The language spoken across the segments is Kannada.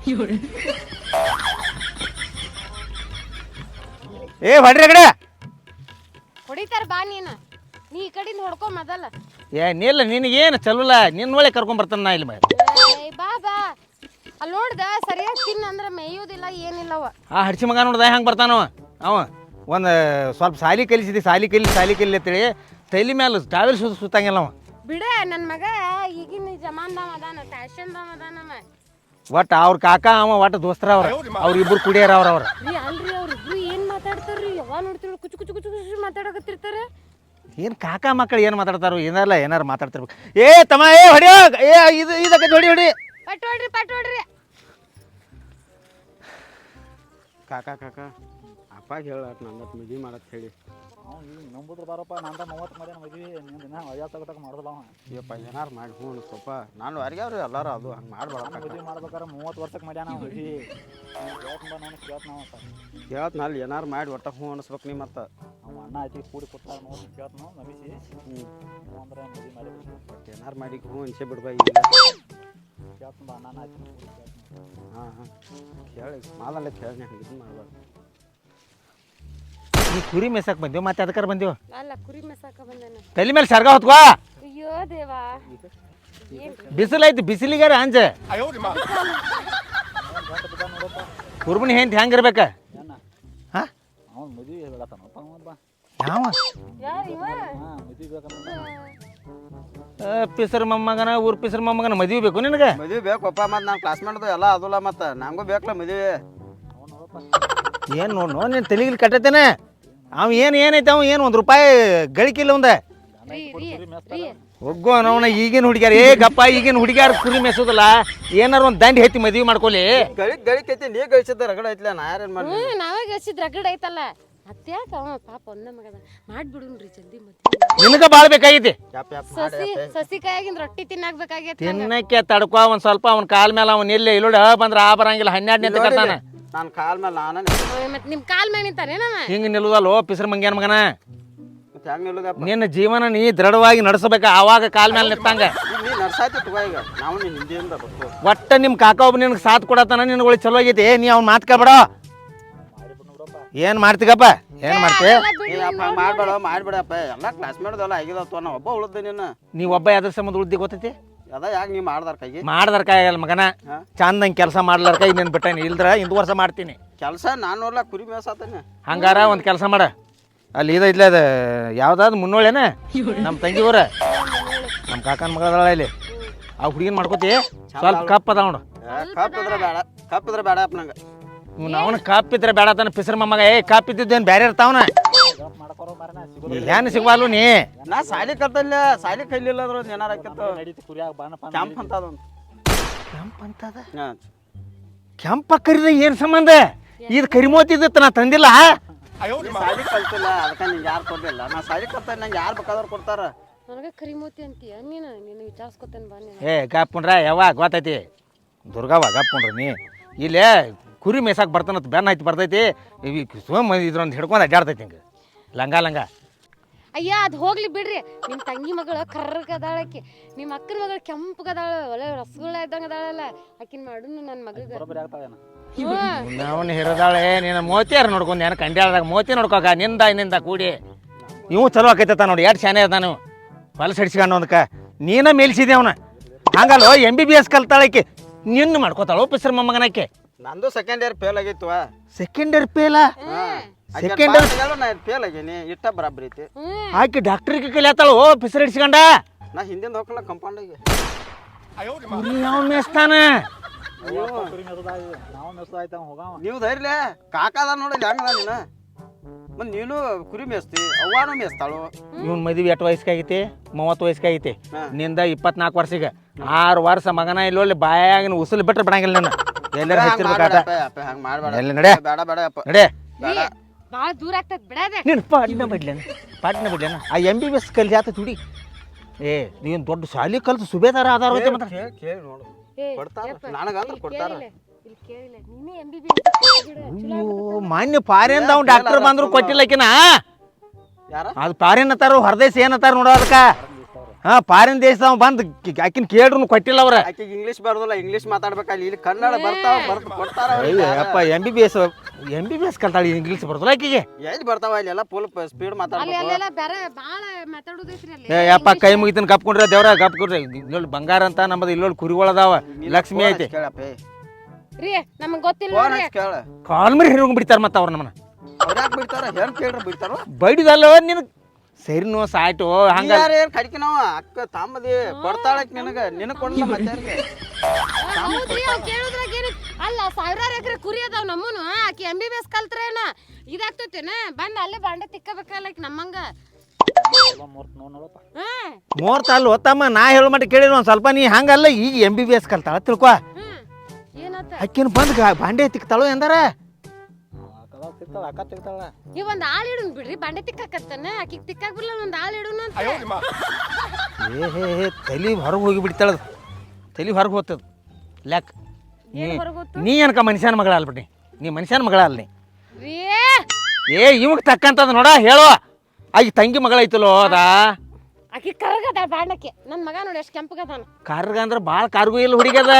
ಏ ಹೊಡ್ರಿ ಕಡೆ. ಹೊಡಿತಾರ ಬಾ ನೀನು. ನೀ ಈ ಕಡೆಯಿಂದ ಹೊಡ್ಕೊ ಮೊದಲ. ಏ ನಿಲ್ಲ ನಿನಗೇನು ಚಲೋಲ್ಲ ನಿನ್ನ ಒಳಗೆ ಕರ್ಕೊಂಡ್ ಬರ್ತಾನೆ ನಾ ಇಲ್ಲಿ ಮ- ಏಯ್ ಬಾ ಬಾ. ಅಲ್ಲಿ ನೋಡ್ದ ಸರಿಯಾಗಿ ತಿನ್ನ ಅಂದ್ರೆ ಮೇಯುವುದಿಲ್ಲ ಏನಿಲ್ಲವ ಆ ಹಡ್ಸಿ ಮಗ ನೋಡ್ದ ಹೆಂಗೆ ಬರ್ತಾನವ ಅವ ಒಂದು ಸ್ವಲ್ಪ ಸಾಲಿ ಕಲಿಸಿದಿ ಸಾಲಿ ಕಲಿ ಸಾಲಿ ಕಲಿ ಅಂತೇಳಿ ತೈಲಿ ಮ್ಯಾಲ ಟ್ರಾವೆಲ್ ಸುತ್ತ ಸುತ್ತಂಗಿಲ್ಲ ಅವ. ಬಿಡ ನನ್ನ ಮಗ ಈಗಿನ ಜಮಾನ್ದಾವ ಅದಾನ ಫ್ಯಾಷನ್ದಾವ ಅದಾನವ ಒಟ್ಟು ಅವ್ರ ಕಾಕ ಅವ ಒಟ್ಟ ದೋಸ್ತರ ಅವ್ರ. ಅವ್ರ ಇಬ್ರು ಕುಡಿಯಾರ ಅವ್ರ ಅವ್ರ. ರೀ ಅಲ್ರಿ ಏನ್ ಮಾತಾಡ್ತಾರ್ರಿ? ಯಾವಾಗ ನೋಡ್ತಿರೋ ಕುಚು ಕುಚು ಕುಚು ಕುಚು ಮಾತಾಡಕತ್ತಿರ್ತಾರ. ಏನು ಕಾಕ ಮಕ್ಕಳು ಏನು ಮಾತಾಡ್ತಾರೋ ಏನಾರಲ್ಲ ಏನಾರು ಮಾತಾಡ್ತಿರ್ಬೇಕು. ಏ ತಮ್ಮ ಏ ಹೊಡಿಯೋ ಏ ಇದು ಇದಕ್ಕೆ ಹೊಡಿ ಹೊಡಿ ಪಟ್ ಹೊಡ್ರಿ ಪಟ್ ಹೊಡ್ರಿ. ಕಾಕ ಕಾಕ. ಅಪ್ಪಾಗ ಹೇಳ ನಂದತ್ ಮದ್ವಿ ಮಾಡತ್ ಹೇಳಿ. ಅವ್ನು ಈಗ ನಂಬುದ್ರ ಬಾರಪ್ಪ ನಂದ ಮೂವತ್ತು ಮನೆ ಮದ್ವಿ ದಿನ ಐವತ್ತು ತಗಟಕ್ ಮಾಡಿದಲ್ಲ ಅವ. ಅಯ್ಯಪ್ಪ ಏನಾರು ಮಾಡಿ ಹ್ಞೂ ಸ್ವಲ್ಪ ನಾನು ಅರ್ಗ್ಯಾವ್ರಿ ಎಲ್ಲಾರು ಅದು ಹಂಗೆ ಮಾಡ್ಬೇಡ ಮದ್ವಿ ಮಾಡ್ಬೇಕಾರೆ ಮೂವತ್ತು ವರ್ಷಕ್ಕೆ ಮಾಡ್ಯಾನ ಅವ ಮದ್ವಿ. ಕೇಳ್ತಂಬ ನಾನು ಕೇಳ್ತ ನಾವು ಕೇಳತ್ನಲ್ಲಿ ಏನಾರು ಮಾಡಿ ಒಟ್ಟ ಹ್ಞೂ ಅನಿಸ್ಬೇಕು ನೀ ಮತ್ತೆ. ನಮ್ಮ ಅಣ್ಣ ಆಯ್ತು ಕೂಡಿ ಕೊಟ್ಟ ನೋಡಿ ಕೇಳ್ತ ನಾವು ನಮಿಸಿ. ಹ್ಞೂ ಅಂದ್ರೆ ಮದ್ವಿ ಮಾಡಿ ಬಟ್ ಏನಾರು ಮಾಡಿ ಹ್ಞೂ ಅನ್ಸೇ ಬಿಡ್ಬಾ ಕೇಳ್ತಂಬ ಅಣ್ಣ ಆಚೆ ಕೂಡಿ ಕೇಳ್ತಾನ ಹಾಂ ಹಾಂ. ಕೇಳಿ ಮಾಲಲ್ಲ ಕೇಳಿ ಹಂಗೆ ಇದು ಮಾಡ್ಬಾರ್ದು. ನೀ ಕುರಿ ಮೇಸಕ್ ಬಂದೇವು ಮತ್ತೆ ಅದಕ್ಕಾರ ಬಂದೇವು ಅಲ್ಲ ಕುರಿ ಮೆಸಾಕ ಬಂದಾನ. ತಲೆ ಮೇಲೆ ಸರ್ಗ ಹೊತ್ಕೋ. ಅಯ್ಯೋ ದೇವಾ. ಬಿಸಿಲೈತಿ ಬಿಸಿಲು ಐತಿ ಬಿಸಿಲಿಗಾರ ಅಂಜ. ಕುರ್ಬನಿ ಹೆಂತ ಹೆಂಗಿರ್ಬೇಕ ಹಾ? ಅವ್ನು ಮದ್ವಿ ಹೇಳತ್ತಾನಪ್ಪ ಯಾವ? ಪಿಸರ್ ಮೊಮ್ಮಗನ ಊರ್ ಪಿಸರ್ ಮೊಮ್ಮಗನ ಮದುವೆ ಬೇಕು ನಿನಗೆ? ಮದ್ವೆ ಬೇಕಪ್ಪ ಮತ್ತೆ ನಾನು ಕ್ಲಾಸ್ ಮಾಡ್ದು ಎಲ್ಲ ಅದಲ್ಲ ಮತ್ತೆ. ನಂಗೂ ಬೇಕಲ್ಲ ಮದುವೆ. ಏನು ನೋಡ್ ನೋ ನೀನು ತಲೆಗಿಲ್ ಕಟ್ಟತೇನೆ? ಅವ ಏನು ಏನೈತೆ ಅವ? ಏನು ಒಂದು ರೂಪಾಯಿ ಗಳಿಕಿಲ್ಲ ಒಂದ ಒಗ್ಗು ಅವನ ಈಗಿನ ಹುಡುಗ್ಯಾರ ಏ ಗಪ್ಪ ಈಗಿನ ಹುಡುಗ್ಯಾರ ಕುರಿ ಮೆಸೋದಲ್ಲ ಏನಾರ ಒಂದು ದಂಡಿ ಹೆತ್ತಿ ಮದ್ವಿ ಮಾಡ್ಕೊಲಿ. ಗಳಿ ಗಳಿಕೈತಿ ನೀ ಗಳಿಸಿದ್ದ ರಗಡ ಐತಿಲ್ಲ ನಾ ಯಾರೇನ್ ಮಾಡಿ ಹ್ಞೂ ನಾವೇ ಗಳಿಸಿದ್ ರಗಡ್ ಐತಲ್ಲ. ಅತ್ಯಾಕ ಅವ ಪಾಪ ಒಂದ ಮಗದ ಮಾಡ್ಬಿಡುನ್ರಿ ಜಲ್ದಿ ಮದ್ವೆ. ನಿನಗ ಬಾಳ ಬೇಕಾಗೈತಿ. ಯಪ್ ಯಪ್ ಮಾಡಿ ಸಸಿ ಸಸಿ ಕೈಯಾಗಿಂದ ರೊಟ್ಟಿ ತಿನ್ನಾಕ್ಬೇಕಾಗೈತಿ ತಿನ್ನಕ್ಕೆ ತಡ್ಕೊ ಒಂದ್ ಸ್ವಲ್ಪ ಅವ್ನ ಕಾಲ್ ಮೇಲೆ ಅವನ್ ಇಲ್ಲೇ ಇಲ್ಲೋಡಿ ಬಂದ್ರ ಬಂದ್ರೆ ಆ ಬರಂಗಿಲ್ಲ ಹನ್ನೆರಡು ನಿಂತ ನಾನು ಕಾಲ್ ಮೇಲೆ ನಾನೇ ಮತ್ತೆ ನಿಮ್ ಕಾಲ್ ಮೇಲೆ ನಿಂತಾನೇನವ ಹಿಂಗೆ ನಿಲ್ಲುದಲ್ಲೋ ಪಿಸರ್ ಮಂಗ್ಯಾನ ಮಗನ? ಮತ್ತೆ ಹೆಂಗೆ ನಿಲ್ಲದಪ್ಪ? ನಿನ್ನ ಜೀವನ ನೀ ದೃಢವಾಗಿ ನಡೆಸಬೇಕ ಆವಾಗ ಕಾಲ್ ಮೇಲೆ ನಿತ್ತಂಗ ನೀ ನಡ್ಸಾಯ್ತಿ ತಗೋ ಈಗ. ನಾವು ನಿನ್ನ ಹಿಂದಿಯಿಂದ ಬರ್ತು ಒಟ್ಟ ನಿಮ್ಮ ಕಾಕ ಒಬ್ಬ ನಿನಗೆ ಸಾಥ್ ಕೊಡತಾನ ನಿನಗಳು ಚಲೋ ಆಗೈತಿ. ನೀ ಅವ್ನ ಮಾತು ಕೇಳ್ಬೇಡ. ಏನು ಮಾಡ್ತೀಗಪ್ಪ? ಏನು ಮಾಡ್ತಿ? ಹಂಗೆ ಮಾಡ್ಬೇಡ ಮಾಡ್ಬೇಡಪ್ಪ. ಎಲ್ಲ ಕ್ಲಾಸ್ಮೇಟ್ದಲ್ಲ ಆಗಿದತ್ತು ನಾ ಒಬ್ಬ ಉಳ್ದೆ ನಿನ್ನ ನೀ ಒಬ್ಬ ಯಾವ್ದ್ರ ಸಂಬಂಧ ಉಳ್ದಿ ಗೊತ್ತೈತಿ? ಅದ ಯಾಕೆ ನೀ ಮಾಡ್ದಾರ ಕೈಗೆ? ಮಾಡ್ದರ್ ಕಾಯಲ್ಲ ಮಗನ. ಚಂದ ಚಂದಂಗೆ ಕೆಲಸ ಮಾಡ್ಲಾರ ಕೈ ನೀನು ಬಿಟ್ಟಾನಿ ಇಲ್ದ್ರ ಇಂದು ವರ್ಷ ಮಾಡ್ತೀನಿ. ಕೆಲಸ ನಾನು ಕುರಿ ಮೇಸ ಹಂಗಾರ ಒಂದು ಕೆಲಸ ಮಾಡ. ಅಲ್ಲಿ ಇದ ಇದ್ಲ ಅದು ಯಾವ್ದಾದ್ರು ಮುನ್ನೋಳೇನ? ನಮ್ಮ ತಂಗಿ ಊರ. ನಮ್ಮ ಕಾಕನ ಮಗಳ ಇಲ್ಲಿ. ಆ ಹುಡುಗಿನ ಮಾಡ್ಕೋತಿ. ಸ್ವಲ್ಪ ಕಪ್ ಅದಾವ ನೋಡು. ಕಪ್ಪಿದ್ರೆ ಇದ್ರೆ ಬೇಡ ಕಪ್ಪಿದ್ರೆ ಬೇಡ ಅಪ್ಪ ನಂಗೆ ಅವನು ಕಪ್ ಇದ್ರೆ ಬೇಡ ತಾನ. ಪಿಸರ್ ಮಮ್ಮಗ ಏ ಕಪ್ ಇದ್ದಿದ್ದೇನು ಬೇರೆ ಇರ್ತಾವನ? ಏನು ಸಿಗ್ವಾಲು ನೀ? ನಾ ಸಾಲಿ ಕಲ್ತಲ್ಲ ಸಾಲಿ ಕೈಲಿಲ್ಲ ಅದ್ರ ಏನಾರ ಆಕಿತ್ತು ಕ್ಯಾಂಪ್ ಅಂತ ಅದೊಂದು ಕೆಂಪ್ ಅಂತದ? ಹಾಂ. ಕೆಂಪ ಕರಿದ ಏನು ಸಂಬಂಧ? ಇದು ಕರಿಮೋತಿದ್ದಿತ್ತು ನಾ ತಂದಿಲ್ಲ? ಸಾಲಿ ಕಲ್ತಿಲ್ಲ ಅದಕ್ಕೆ ನಿಂಗೆ ಯಾರು ಕೊಡ್ಲಿಲ್ಲ? ನಾ ಸಾಲಿ ಕಲ್ತ ನಂಗೆ ಯಾರು ಬೇಕಾದ್ರು ಕೊಡ್ತಾರ. ನನಗೆ ಕರಿಮೂತಿ ಅಂತೀಯ? ನೀನು ನೀನು ವಿಚಾರಿಸ್ಕೊತೇನೆ ಬಾ ನೀನು. ಏ ಗಪ್ಪುಂಡ್ರ ಯಾವಾಗ ಗೊತ್ತೈತಿ? ದುರ್ಗಾವ ಗಾಪುಂಡ್ರ ನೀ. ಇಲ್ಲೇ ಕುರಿ ಮೇಸಾಕ್ ಬರ್ತಾನತ್ ಬೆನ್ನ ಹತ್ತಿ ಬರ್ತೈತಿ ಇದ್ರ ಇದ್ರೊಂದು ಹಿಡ್ಕೊಂಡು ಅಡ್ಡಾಡ್ತೈತಿ ಹಿಂಗೆ. ಲಂಗ ಲಂಗ. ಅಯ್ಯ ಅದು ಹೋಗ್ಲಿ ಬಿಡ್ರಿ. ನಿಮ್ಮ ತಂಗಿ ಮಗಳು ಕರ್ರಗ ನಿಮ್ ನಿಮ್ಮ ಅಕ್ಕನ ಮಗಳು ಕೆಂಪಗದಾಳ ಒಳ್ಳೆ ರಸಗುಳ ಇದ್ದಂಗ ಅದಾಳಲ್ಲ ಆಕಿನ ಮಾಡು ನನ್ನ ಮಗಳಿಗೆ ಬರೋಬ್ಬರಿ ಆಗ್ತಾವೇನ ಅವನು ಹಿರಿದಾಳೆ ನೀನು ಮೋತಿಯಾರ ನೋಡ್ಕೊಂಡು ಏನು ಕಂಡ್ಯಾಳ್ದಾಗ ಮೋತಿ ನೋಡ್ಕೋಕ ನಿಂದ ನಿಂದ ಕೂಡಿ. ಇವು ಚಲೋ ಆಕೈತತ ನೋಡಿ ಎರಡು ಶಾನೆ ಅದ ನೀವು ಹೊಲ ಹಿಡ್ಸ್ಕೊಂಡು ಒಂದಕ್ಕ ನೀನ ಮೇಲ್ಸಿದೆ ಅವನ. ಹಂಗಲ್ಲ ಎಂ ಬಿ ಬಿ ಎಸ್ ಕಲ್ತಾಳಕ್ಕೆ ನಿನ್ನ ಮಾಡ್ಕೋತಾಳು ಪಿಸರ್ ಮೊಮ್ಮಗನಕ್ಕೆ ನಂದು ಸೆಕೆಂಡ್ ಇಯರ್ ಫೇಲ್ ಆಗಿತ್ತು ಸೆಕೆಂಡ್ ಇಯರ್ ಪೇಲ Second ಸೆಕೆಂಡ್ ಇಯರ್ ಫೇಲ್ ಆಗೇನಿ ಇಟ್ಟ ಬರಾಬರಿ ಐತಿ. ಆಕೆ ಡಾಕ್ಟ್ರಿಗೆ ಕಲಿಯತ್ತಾಳು ಓ ಪಿಸರ್ ಹಿಡ್ಸ್ಕೊಂಡ. ನಾ ಹಿಂದಿಂದ ಹೋಗಲ್ಲ ಕಂಪೌಂಡಿಗೆ ಕುರಿ ಯಾವ ಮೇಸ್ತಾನ? ನಾವು ಧೈರ್ಯ ಕಾಕಾದ ನೋಡಿ ಹೆಂಗ ನೀನು? ಮತ್ತೆ ನೀನು ಕುರಿ ಮೇಸ್ತಿ ಅವ್ವಾನು ಮೇಸ್ತಾಳು. ಇವನ್ ಮದುವೆ ಎಷ್ಟು ವಯಸ್ಸಾಗೈತಿ? ಮೂವತ್ತು ವಯಸ್ಸಾಗೈತಿ. ನಿಂದ ಇಪ್ಪತ್ನಾಲ್ಕು ವರ್ಷಿಗೆ. ಆರು ವರ್ಷ ಮಗನ ಇಲ್ಲೊಳ್ಳಿ ಬಾಯಾಗಿನ ಉಸಲು ಬಿಟ್ರೆ ಬಿಡಂಗಿಲ್ಲ ನಾನು ಎಲ್ಲರ ಹಂಗ್ ಹಚ್ಚಿರ್ಬೇಕಾಟ ಮಾಡ್ಬೇಡಪ್ಪ, ಅಪ್ಪ, ಹಂಗ್ ಮಾಡ್ಬೇಡ. ಎಲ್ಲಿ ನಡೆ? ಬೇಡ ಬೇಡ ಅಪ್ಪ. ನಡೆ? ರೀ ಭಾಳ ದೂರ ಆಗ್ತದ ಬಿಡದೆ. ನೀನು ಪಾಟ್ನ ಬಿಡ್ಲೇನ ಪಾಟ್ನ ಬಿಡ್ಲೇನ ಆ ಎಂ ಬಿ ಬಿ ಎಸ್ ಕಲಿ ಆತ ತುಡಿ. ಏ ನೀನು ದೊಡ್ಡ ಶಾಲಿ ಕಲ್ತು ಸುಬೇದಾರ ಆಧಾರ ಕೇಳಿ ನೋಡು. ಕೊಡ್ತಾರ ನನಗಂದ್ರೆ ಮಾನ್ಯ ಪಾರಿಂದ ಅವ್ನು ಡಾಕ್ಟರ್ ಬಂದ್ರು ಕೊಟ್ಟಿಲ್ಲಕಿನ ಯಾರ? ಅದು ಪಾರಿನ ಅತ್ತಾರ ಹೊರದೇಶ ಏನತ್ತಾರ ನೋಡೋ ಅದಕ್ಕ. ಹಾ ಪಾರಿನ ದೇಶದವ ಬಂದ್ ಆಕಿನ ಕೇಳ್ರು ಕೊಟ್ಟಿಲ್ಲ ಅವ್ರ. ಆಕಿಗೆ ಇಂಗ್ಲೀಷ್ ಬರೋದಿಲ್ಲ ಇಂಗ್ಲೀಷ್ ಮಾತಾಡ್ಬೇಕಲ್ಲಿ ಇಲ್ಲಿ ಕನ್ನಡ ಬರ್ತಾವ ಬರ್ತ ಕೊಡ್ತಾರ ಅಪ್ಪ M B B S M B B S ಕಲ್ತಾಳ English ಬರ್ತಲ್ಲ ಆಕಿಗೆ. ಎಲ್ಲಿ ಬರ್ತಾವ ಇಲ್ಲಿ ಎಲ್ಲ ಫುಲ್ ಸ್ಪೀಡ್ ಅಲ್ಲಿ ಮಾತಾಡ್ಬೇಕು. ಅಲ್ಲೆಲ್ಲ ಬೇರೆ ಭಾಳ ಮಾತಾಡೋದೈತ್ರಿ ಅಲ್ಲಿ. ಏ ಅಪ್ಪ ಕೈ ಮುಗಿತನ ಕಪ್ಕೊಂಡ್ರೆ ದೇವ್ರ ಕಪ್ ಕೊಡ್ರಿ. ಇಲ್ಲೊಳ್ ಬಂಗಾರ ಅಂತ ನಮ್ಮದು ಇಲ್ಲೊಳ್ ಕುರಿಗಳದಾವ ಲಕ್ಷ್ಮಿ ಐತಿ. ಕೇಳಪ್ಪ. ರೀ ನಮಗ್ ಗೊತ್ತಿಲ್ಲ ಫೋನ್ ಹಚ್ಚಿ ಕೇಳ. ಕಾಲ್ ಮರಿ ಹಿಡ್ಕೊಂಡ್ ಬಿಡ್ತಾರ ಮತ್ತ ಅವ್ರ ನಮ್ಮನ್ನ. ಅವ್ರ ಯಾಕೆ ಬಿಡ್ತಾರ? ಹೆಣ್ ಕೇಳ್ರಿ ಬಿಡ್ತಾರ? ಬೈಡಿದಲ್ಲ ನಿನ್ ಸರಿನೋ ಸಾಯ್ತು ಹಂಗ ಯಾರು ಏನ್ ಕಡಿಕಿನವ ಅಕ್ಕ ತಾಂಬದಿ ಕೊಡ್ತಾಳಕ್ ನಿನಗ ನಿನಗ್ ಕೊಡಲ್ಲ ಮತ್ತೆ ಹೌದ್ರಿ ಅವ್ ಕೇಳುದ್ರಾಗ ಏನ್ ಅಲ್ಲ ಸಾವಿರಾರು ಎಕರೆ ಕುರಿ ಅದಾವ ನಮ್ಮನು. ಆಕಿ ಎಂ ಬಿ ಬಿ ಎಸ್ ಕಲ್ತ್ರೇನ ಇದಾಗ್ತೈತೇನ? ಬಂದ್ ಅಲ್ಲೇ ಬಾಂಡೆ ತಿಕ್ಕಬೇಕಲ್ಲ ಆಕಿ ನಮ್ಮಂಗ. ಹಾ. ಮೂರ್ ತಾಲ್ ಒತ್ತಮ್ಮ ನಾ ಹೇಳೋ ಮಟ್ಟ ಕೇಳಿನ ಒಂದ್ ಸ್ವಲ್ಪ ನೀ ಹಂಗಲ್ಲ ಈಗ ಎಂ ಬಿ ಬಿ ಎಸ್ ಕಲ್ತಾಳ ತಿಳ್ಕೊ. ಹ್ಮ್. ಏನಾತ? ಅಕ್ಕಿನ ಬಂದ್ ಗಾ- ಬಾಂಡೆ ತಿಕ್ತಾಳು ಎಂದಾರ? ಸಿಗ್ತಾಳ ಅಕ್ಕ ಸಿಗ್ತಾಳ ಈ ಒಂದ್ ಆಳ್ ಇಡುನ್ ಬಿಡ್ರಿ ಬಂಡೆ ತಿಕ್ಕಾಕತ್ತಾನ ಆಕಿಗ್ ತಿಕ್ಕಾಕ್ ಬಿಡ್ಲ ಒಂದ್ ಆಳ್ ಇಡುನು ಅಂತ. ಏ ಹೇ ಹೇ ತಲಿ ಹೊರಗೆ ಹೋಗಿ ಬಿಡ್ತಾಳದು ತಲಿ ಹೊರಗೆ ಹೋಗ್ತದ. ಲ್ಯಾಕ್. ನೀ ಏನ್ ಹೊರಗ್ ಹೋತು? ನೀ ಏನಕ ಮನುಷ್ಯನ ಮಗಳ ಅಲ್ಬಿಟ್ಟಿ ನೀ ಮನುಷ್ಯನ ಮಗಳ ಅಲ್ಲಿ ರೀ ಏ! ಇವಾಗ ತಕ್ಕಂತದ ನೋಡ ಹೇಳೋ. ಆಗಿ ತಂಗಿ ಮಗಳ ಐತಲೋ ಅದಾ? ಆಕಿ ಕರಗದ ಬಾಂಡಕ್ಕೆ ನನ್ ಮಗ ನೋಡಿ ಎಷ್ಟ್ ಕೆಂಪಗದಾನ. ಕಾರ್ಗ ಅಂದ್ರೆ ಭಾಳ ಕಾರ್ಗೂ ಇಲ್ಲ ಹುಡುಗದ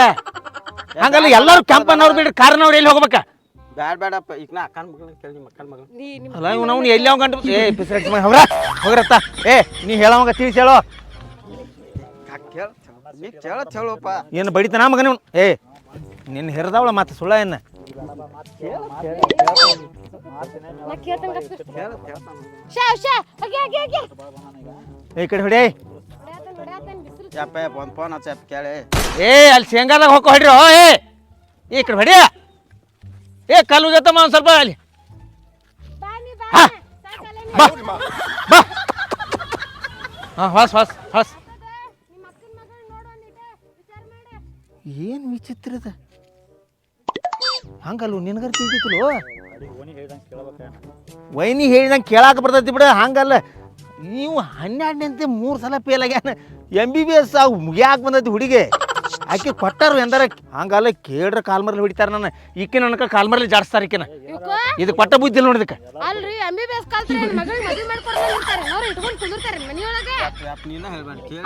ಹಂಗಲ್ಲ ಎಲ್ಲರೂ ಕೆಂಪನವ್ರು ಬಿಡ್ರಿ ಕಾರ್ನವ್ರು ಎಲ್ಲಿ ಹೋಗ್ಬೇಕ? ಬ್ಯಾಡ ಬೇಡಪ್ಪ ಈಗ ನಾ ಅಕ್ಕನ ಮಗಳನ್ನ ಕೇಳಿ ನಿಮ್ಮ ಅಕ್ಕನ ನೀ ಅಲ್ಲ ಇವ್ ನಾವು ಎಲ್ಲಿ ಅವ್ ಗಂಟು ಏ ಪಿಸರಟ್ ಹೋಗ್ರ ಹೋಗ್ರತ್ತ ಏ ನೀ ಹೇಳವಂಗ ತಿಳಿಸಿ ಹೇಳೋ. ಕೇಳ ನೀ ಹೇಳಪ್ಪ ಏನು ಬಡಿತಾನ ಮಗನ ಇವ್ನು? ಏ ನಿನ್ನ ಹೆರದವಳ ಮತ್ತೆ ಸುಳ್ಳ ಏನ? ನಾ ಕೇಳ್ತಂಗ ಏ ಈ ಕಡೆ ಹೊಡಿ. ಹೊಡ್ಯಾತನ್ ಹೊಡ್ಯಾತನ್ ಬಿಸಿಲು ಯಪ್ಪ ಯಪ್ಪ ಒಂದು ಫೋನ್ ಹಚ್ಚ ಕೇಳಿ. ಏ ಅಲ್ಲಿ ಶೇಂಗಾದಾಗ ಹೋಗಿ ಹೊಡ್ರಿ ಓ ಏ. ಈ ಕಡೆ ಹೊಡಿ. ಏ ಕಲ್ಲು ಜೊತಮ್ಮ ಒಂದು ಸ್ವಲ್ಪ ಅಲ್ಲಿ ಬಾ ನೀ ಬಾ ಹಾ. ಸಾಕಲ್ಲ ನೀ. ಬಾ ಬಾ ಹಾಂ ಹೊಸ್ ಹೊಸ್ ಹೊಸ್ ನಿಮ್ಮ ಅಕ್ಕನ ಮಗಳು ನೋಡು ಒಂದಿಟ ವಿಚಾರ ಮಾಡ ಏನು ವಿಚಿತ್ರದ ಹಂಗಲ್ವ ನಿನಗರ್ ತಿಳಿತಿತ್ತು ಅಡಿಗೆ ಓಣಿ ಹೇಳ್ದಂಗೆ ಕೇಳ್ಬೇಕ ವೈನಿ ಹೇಳಿದಂಗೆ ಕೇಳಾಕ ಬರ್ತೈತಿ ಬಿಡ ಹಂಗಲ್ಲ ನೀವು ಹನ್ನೆರಡನಂತೆ ಮೂರು ಸಲ ಫೇಲ್ ಆಗ್ಯಾನ ಎಂ ಬಿ ಬಿ ಎಸ್ ಮುಗಿಯಾಕ ಬಂದೈತಿ ಹುಡುಗಿ ಆಕೆ ಕೊಟ್ಟಾರು ಎಂದಾರ ಹಂಗಲ್ಲ ಕೇಳ್ರ ಕಾಲ್ಮರ್ಲಿ ಹೊಡಿತಾರ ನನ್ನ. ಈಕೆ ನನಕ ಕಾಲ್ಮರ್ಲಿ ಜಾಡಿಸ್ತಾರ ಈಕಿನ. ಇದು ಕೊಟ್ಟ ಬುದ್ಧಿ ಇಲ್ಲ ನೋಡಿದಕ್ಕೆ ಅಲ್ರಿ ಎಂ ಬಿ ಬಿ ಎಸ್ ಕಲ್ತ್ರೆ ನನ್ನ ಮಗಳಿಗೆ ಮದುವೆ ಮಾಡ್ಕೊಡ್ತಾರೆ ಅವ್ರು ಇಟ್ಕೊಂಡು ಕುದುರ್ತಾರೆ ಮನಿಯೊಳಗೆ.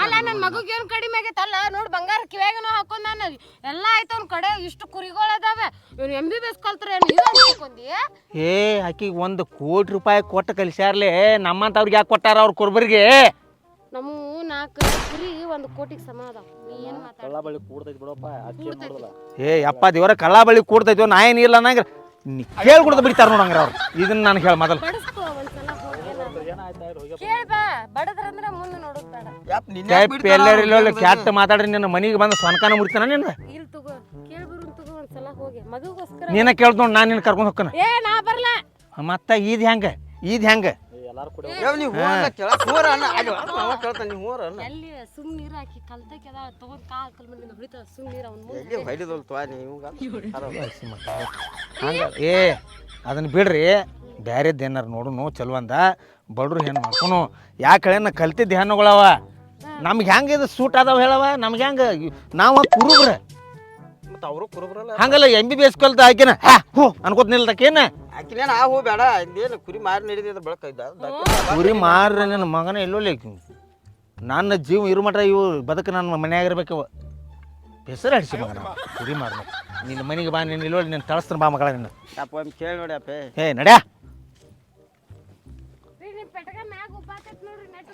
ಅಲ್ಲ ನನ್ನ ಮಗುಗೆ ಏನು ಕಡಿಮೆ ಆಗೈತೆ ಅಲ್ಲ ನೋಡಿ ಬಂಗಾರ ಕಿವ್ಯಾಗನು ಹಾಕೊಂಡ್ ನಾನು. ಎಲ್ಲ ಆಯ್ತು ಅವ್ನ ಕಡೆ ಇಷ್ಟು ಕುರಿಗಳು ಅದಾವೆ. ಇವ್ನು ಎಂ ಬಿ ಬಿ ಎಸ್ ಕಲ್ತ್ರೆ ಅನ್ಕೊಂಡಿ ಏ ಆಕಿಗೆ ಒಂದು ಕೋಟಿ ರೂಪಾಯಿ ಕೊಟ್ಟು ಕಲಿಸ್ಯಾರ್ಲೆ. ನಮ್ಮಂತವ್ರಿಗೆ ಯಾಕೆ ಕೊಟ್ಟಾರ ಅವ್ರ ಕುರ್ಬರಿಗೆ? ನಮ್ಮ ನಾಲ್ಕು ಕುರಿ ಒಂದು ಕೋಟಿಗೆ ಸಮ ಅದಾವ. ನೀ ಏನು ಮಾತಾಡ ಕಳ್ಳ ಬಳ್ಳಿ ಕೂಡ್ತೈತಿ ಬಿಡಪ್ಪ ಅಚ್ಚೆ ಮಾಡೋದಿಲ್ಲ ಏ ಅಪ್ಪ ದೇವರ ಕಳ್ಳ ಬಳಿ ಕೂಡ್ತೈತೋ ನಾ ಏನಿಲ್ಲ ಅನ್ನಂಗ ಕೇಳಿ ಕುಡ್ದು ಬಿಡ್ತಾರ ನೋಡಂಗ್ರ ಅವ್ರು. ಇದನ್ನ ನಾನು ಹೇಳ ಮೊದಲು. ಬಡಸ್ಕೋ ಒಂದ್ಸಲ ಹೋಗಿ ಏನಾಯ್ತಾ ಹೋಗಿ ಕೇಳ್ ಬಾ ಬಡದ್ರಂದ್ರ ಮುಂದೆ ನೋಡೋದ್ ಬೇಡ. ಯಪ್ಪ ನಿನ್ನ ಕ್ಯಾಪ್ ಎಲ್ಲರಿಲ್ಲ ಕ್ಯಾಟ್ ಮಾತಾಡ್ರಿ ನಿನ್ನ ಮನೆಗೆ ಬಂದು ಸ್ವನ್ಕಾನ ಮುಡ್ತಾನ ನಿನ್ನ ಇಲ್ಲಿ ತಗೋ ಕೇಳ್ ಬರು ತಗೋ ಒಂದ್ಸಲ ಹೋಗಿ. ಮಗುಗೋಸ್ಕರ ನೀನ ಕೇಳ್ತ ನೋಡಿ ನಾನು ನಿನ್ನ ಕರ್ಕೊಂಡು ಹೋಗ್ತಾನ. ಏ ನಾ ಬರ್ಲ. ಮತ್ತ ಈದ್ ಹೆಂಗ? ಈದ್ ಹೆಂಗ? ಎಲ್ಲಾರು ಕೂಡ ಯಾವ ನೀವು ಹೂ. ಅನ್ನ ಕೇಳ ಹೂರ ಅನ್ನ ಅಲ್ಲಿ ಅವ ಕೇಳ್ತಾನೆ ನೀವು ಹೂರ ಅನ್ನ. ಎಲ್ಲಿ ಸುಮ್ ನೀರು ಹಾಕಿ ಕಲ್ತಕ್ಕೆ ಅದಾವ ತಗೊಂಡ್ ಕಾಲ್ ಕಲ್ ಮಂದಿನ ಹೊಡಿತಾವ ಸುಮ್ ನೀರು ಅವ್ನ ಎಲ್ಲಿ ಹೊಡಿದಲ್ ತ್ವಾ ನೀವು ಹಂಗ? ಏ ಅದನ್ನ ಬಿಡ್ರಿ ಬ್ಯಾರೆದ್ ಏನಾರ ನೋಡುನು ನೋ ಅಂದ ಬಡ್ರು ಹೆಣ್ಣು ಮಾಡ್ಕೊನು. ಯಾಕೆ ಹೇಳ ಕಲ್ತಿದ್ದ ಹೆಣ್ಣುಗಳವ. ನಮ್ಗೆ ಹೆಂಗ ಇದು ಸೂಟ್ ಅದಾವ ಹೇಳವ ನಮ್ಗೆ ಹೆಂಗ ನಾವು ಕುರುಬ್ರ. ಮತ್ತೆ ಅವರು ಕುರುಬ್ರಲ್ಲ ಹಂಗಲ್ಲ ಎಂ ಬಿ ಬಿ ಎಸ್ ಕಲ್ತ ಆಕಿನ ಹೂ ಅನ್ಕೋತ ನಿಲ್ದಕ್ಕೇನ ಆಕಿನೇನು ಆ ಹೂ ಬೇಡ ಇದೇನು ಕುರಿ ಮಾರಿ ನಡೀತಿದ್ರೆ ಬೆಳಕ ಇದ್ದ ಕುರಿ ಮಾರ್ರೆ ನನ್ನ ಮಗನ ಎಲ್ಲೋಲಿ ನನ್ನ ಜೀವ ಇರು ಮಟ ಇವು ಬದುಕು ನನ್ನ ಮನ್ಯಾಗ ಇರ್ಬೇಕವ ಹೆಸರು ಅಡಿಸಿ ಮಗನ ಕುರಿ ಮಾರ್ನ ನಿನ್ನ ಮನೆಗೆ ಬಾ ನಿನ್ನ ಇಲ್ಲೋಳಿ ನಿನ್ನ ತಳಸ್ತಾನೆ ಬಾ ಮಗಳ ನಿನ್ನ. ಹೇ ಒಮ್ಮೆ ಕೇಳಿ ನೋಡಿ ಅಪ್ಪ. ಏ ನಡ್ಯಾ.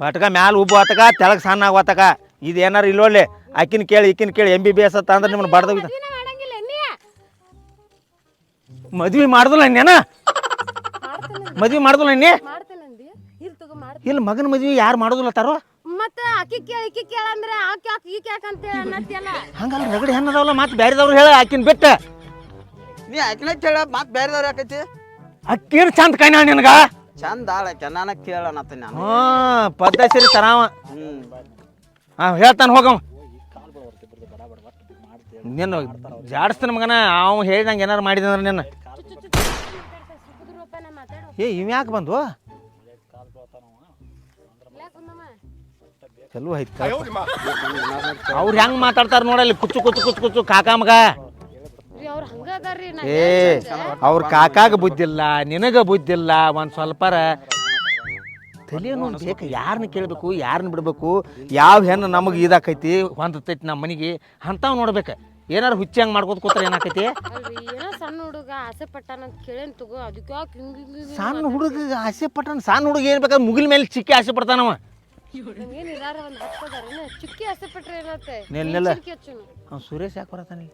ಪಟಕ ಮ್ಯಾಲ ಉಬ್ಬು ಆತಕ ತೆಳಗ್ ಸಣ್ಣ ಆಗತ್ತಕ ಇದು ಏನಾರ ಇಲ್ಲೋಳ್ಳಿ ಆಕಿನ ಕೇಳಿ ಈಕಿನ ಕೇಳಿ ಎಂ ಬಿ ಬಿ ಎಸ್ ಅಂತ ಅಂದ್ರೆ ನಿಮ್ಮನ್ನ ಬಡ್ದೋಗಿದ್ದ. ಮದ್ವಿ ಮಾಡ್ದಲ್ಲ ಇನ್ನೇನ? ಮದ್ವಿ ಮಾಡ್ದಲ್ಲ ಇನ್ನೇ? ಇಲ್ಲ ಇಲ್ಲಿ ತಗೋ ಮಾಡ್ತೀನಿ. ಇಲ್ಲಿ ಮಗನ ಮದ್ವಿ ಯಾರು ಮಾಡೋದಿಲ್ಲ ತಾರೋ? ಮತ್ತೆ ಅಕ್ಕಿ ಕೇಳಿ ಇಕ್ಕಿ ಕೇಳಂದ್ರೆ ಆಕಿ ಆಕಿ ಈಕಿ ಯಾಕಂತ ಅನ್ನತ್ತಿಯಲ್ಲ? ಹಂಗಲ್ಲ ರಗಡಿ ಹೆಣ್ಣದವಲ್ಲ ಮತ್ತೆ ಬ್ಯಾರೆದವ್ರು ಹೇಳ ಆಕಿನ ಬಿಟ್ಟ. ನೀ ಆಕಿನ ಕೇಳ ಮತ್ತೆ ಬೇರೆದವ್ರು ಯಾಕೈತಿ? ಅಕ್ಕಿನ ಚಂದ ಕೈನ ನಿನಗ? ಚಂದ ಆಳಕ್ಕೆ ನಾನು ಕೇಳಣತ್ತ ನಾನು. ಹಾ ಪದ್ಧತಿ ತರಾವ ಹ್ಮ್ ಹಾ ಹೇಳ್ತಾನೆ ಹೋಗವ. ನಿನ್ನ ಜಾಡಿಸ್ತಾನ ಮಗನ ಅವ ಹೇಳಿದಂಗೆ ಏನಾರು ಮಾಡಿದಂದ್ರೆ ನಿನ್ನ. ಏ ಇವ್ ಯಾಕೆ ಬಂದು ಕಾಲ್ ಬೀಳ್ತಾವ ಯಾಕೆ ಬಂದಮ್ಮ ಚಲೋ ಐತ್ ಅವ್ರು ಹೆಂಗ್ ಮಾತಾಡ್ತಾರ ನೋಡಲ್ಲಿ ಕುಚ್ಚು ಕುಚ್ಚು ಕುಚ್ಚು ಕುಚ್ಚು, ಕಾಕಾ ಮಗ. ಏ, ಅವ್ರ ಕಾಕಾಗ ಬುದ್ಧಿಲ್ಲ, ನಿನಗ ಬುದ್ಧಿಲ್ಲ, ಒಂದ್ ಸ್ವಲ್ಪರ. ತಲೆಯನ್ನು ಬೇಕು ಯಾರನ್ನ ಕೇಳಬೇಕು ಯಾರನ್ನ ಬಿಡಬೇಕು, ಯಾವ ಹೆಣ್ಣು ನಮಗೆ ಇದಾಕೈತಿ, ಹೊಂದತೈತಿ ನಮ್ಮ ಮನೆಗೆ, ಅಂಥವು ನೋಡ್ಬೇಕು. ಏನಾರು ಹುಚ್ಚಿ ಹಂಗೆ ಮಾಡ್ಕೋತ ಕೂತ್ರೆ ಏನಾಕೈತಿ ಅಲ್ರಿ ಏನೋ ಸಣ್ಣ ಹುಡುಗ ಆಸೆ ಪಟ್ಟಾನಂತ ಕೇಳೇನ್ ತಗೋ ಅದಕ್ಕೆ ಯಾಕೆ ಹಿಂಗ್ ಹಿಂಗ್ ಹಿಂಗ್ ಸಣ್ಣ ಹುಡುಗ ಆಸೆ ಪಟ್ಟನ ಸಣ್ಣ ಹುಡುಗ ಏನು ಬೇಕಾದ್ರೆ ಮುಗಿಲ್ ಮೇಲೆ ಚಿಕ್ಕಿ ಆಸೆ ಪಡ್ತಾನವ ನಂಗೇನ್ ಇರಾರ ಒಂದ್ ಹತ್ತದಾರೇನ ಚುಕ್ಕಿ ಆಸೆ ಪಟ್ರೆ ಏನತ್ತೆ? ನಿಲ್ ನಿಲ್ಲ. ಚಿಕ್ಕಿ ಹಚ್ಚುನು. ಅವ್ನು ಸುರೇಶ್ ಯಾಕೆ ಬರತಾನೆ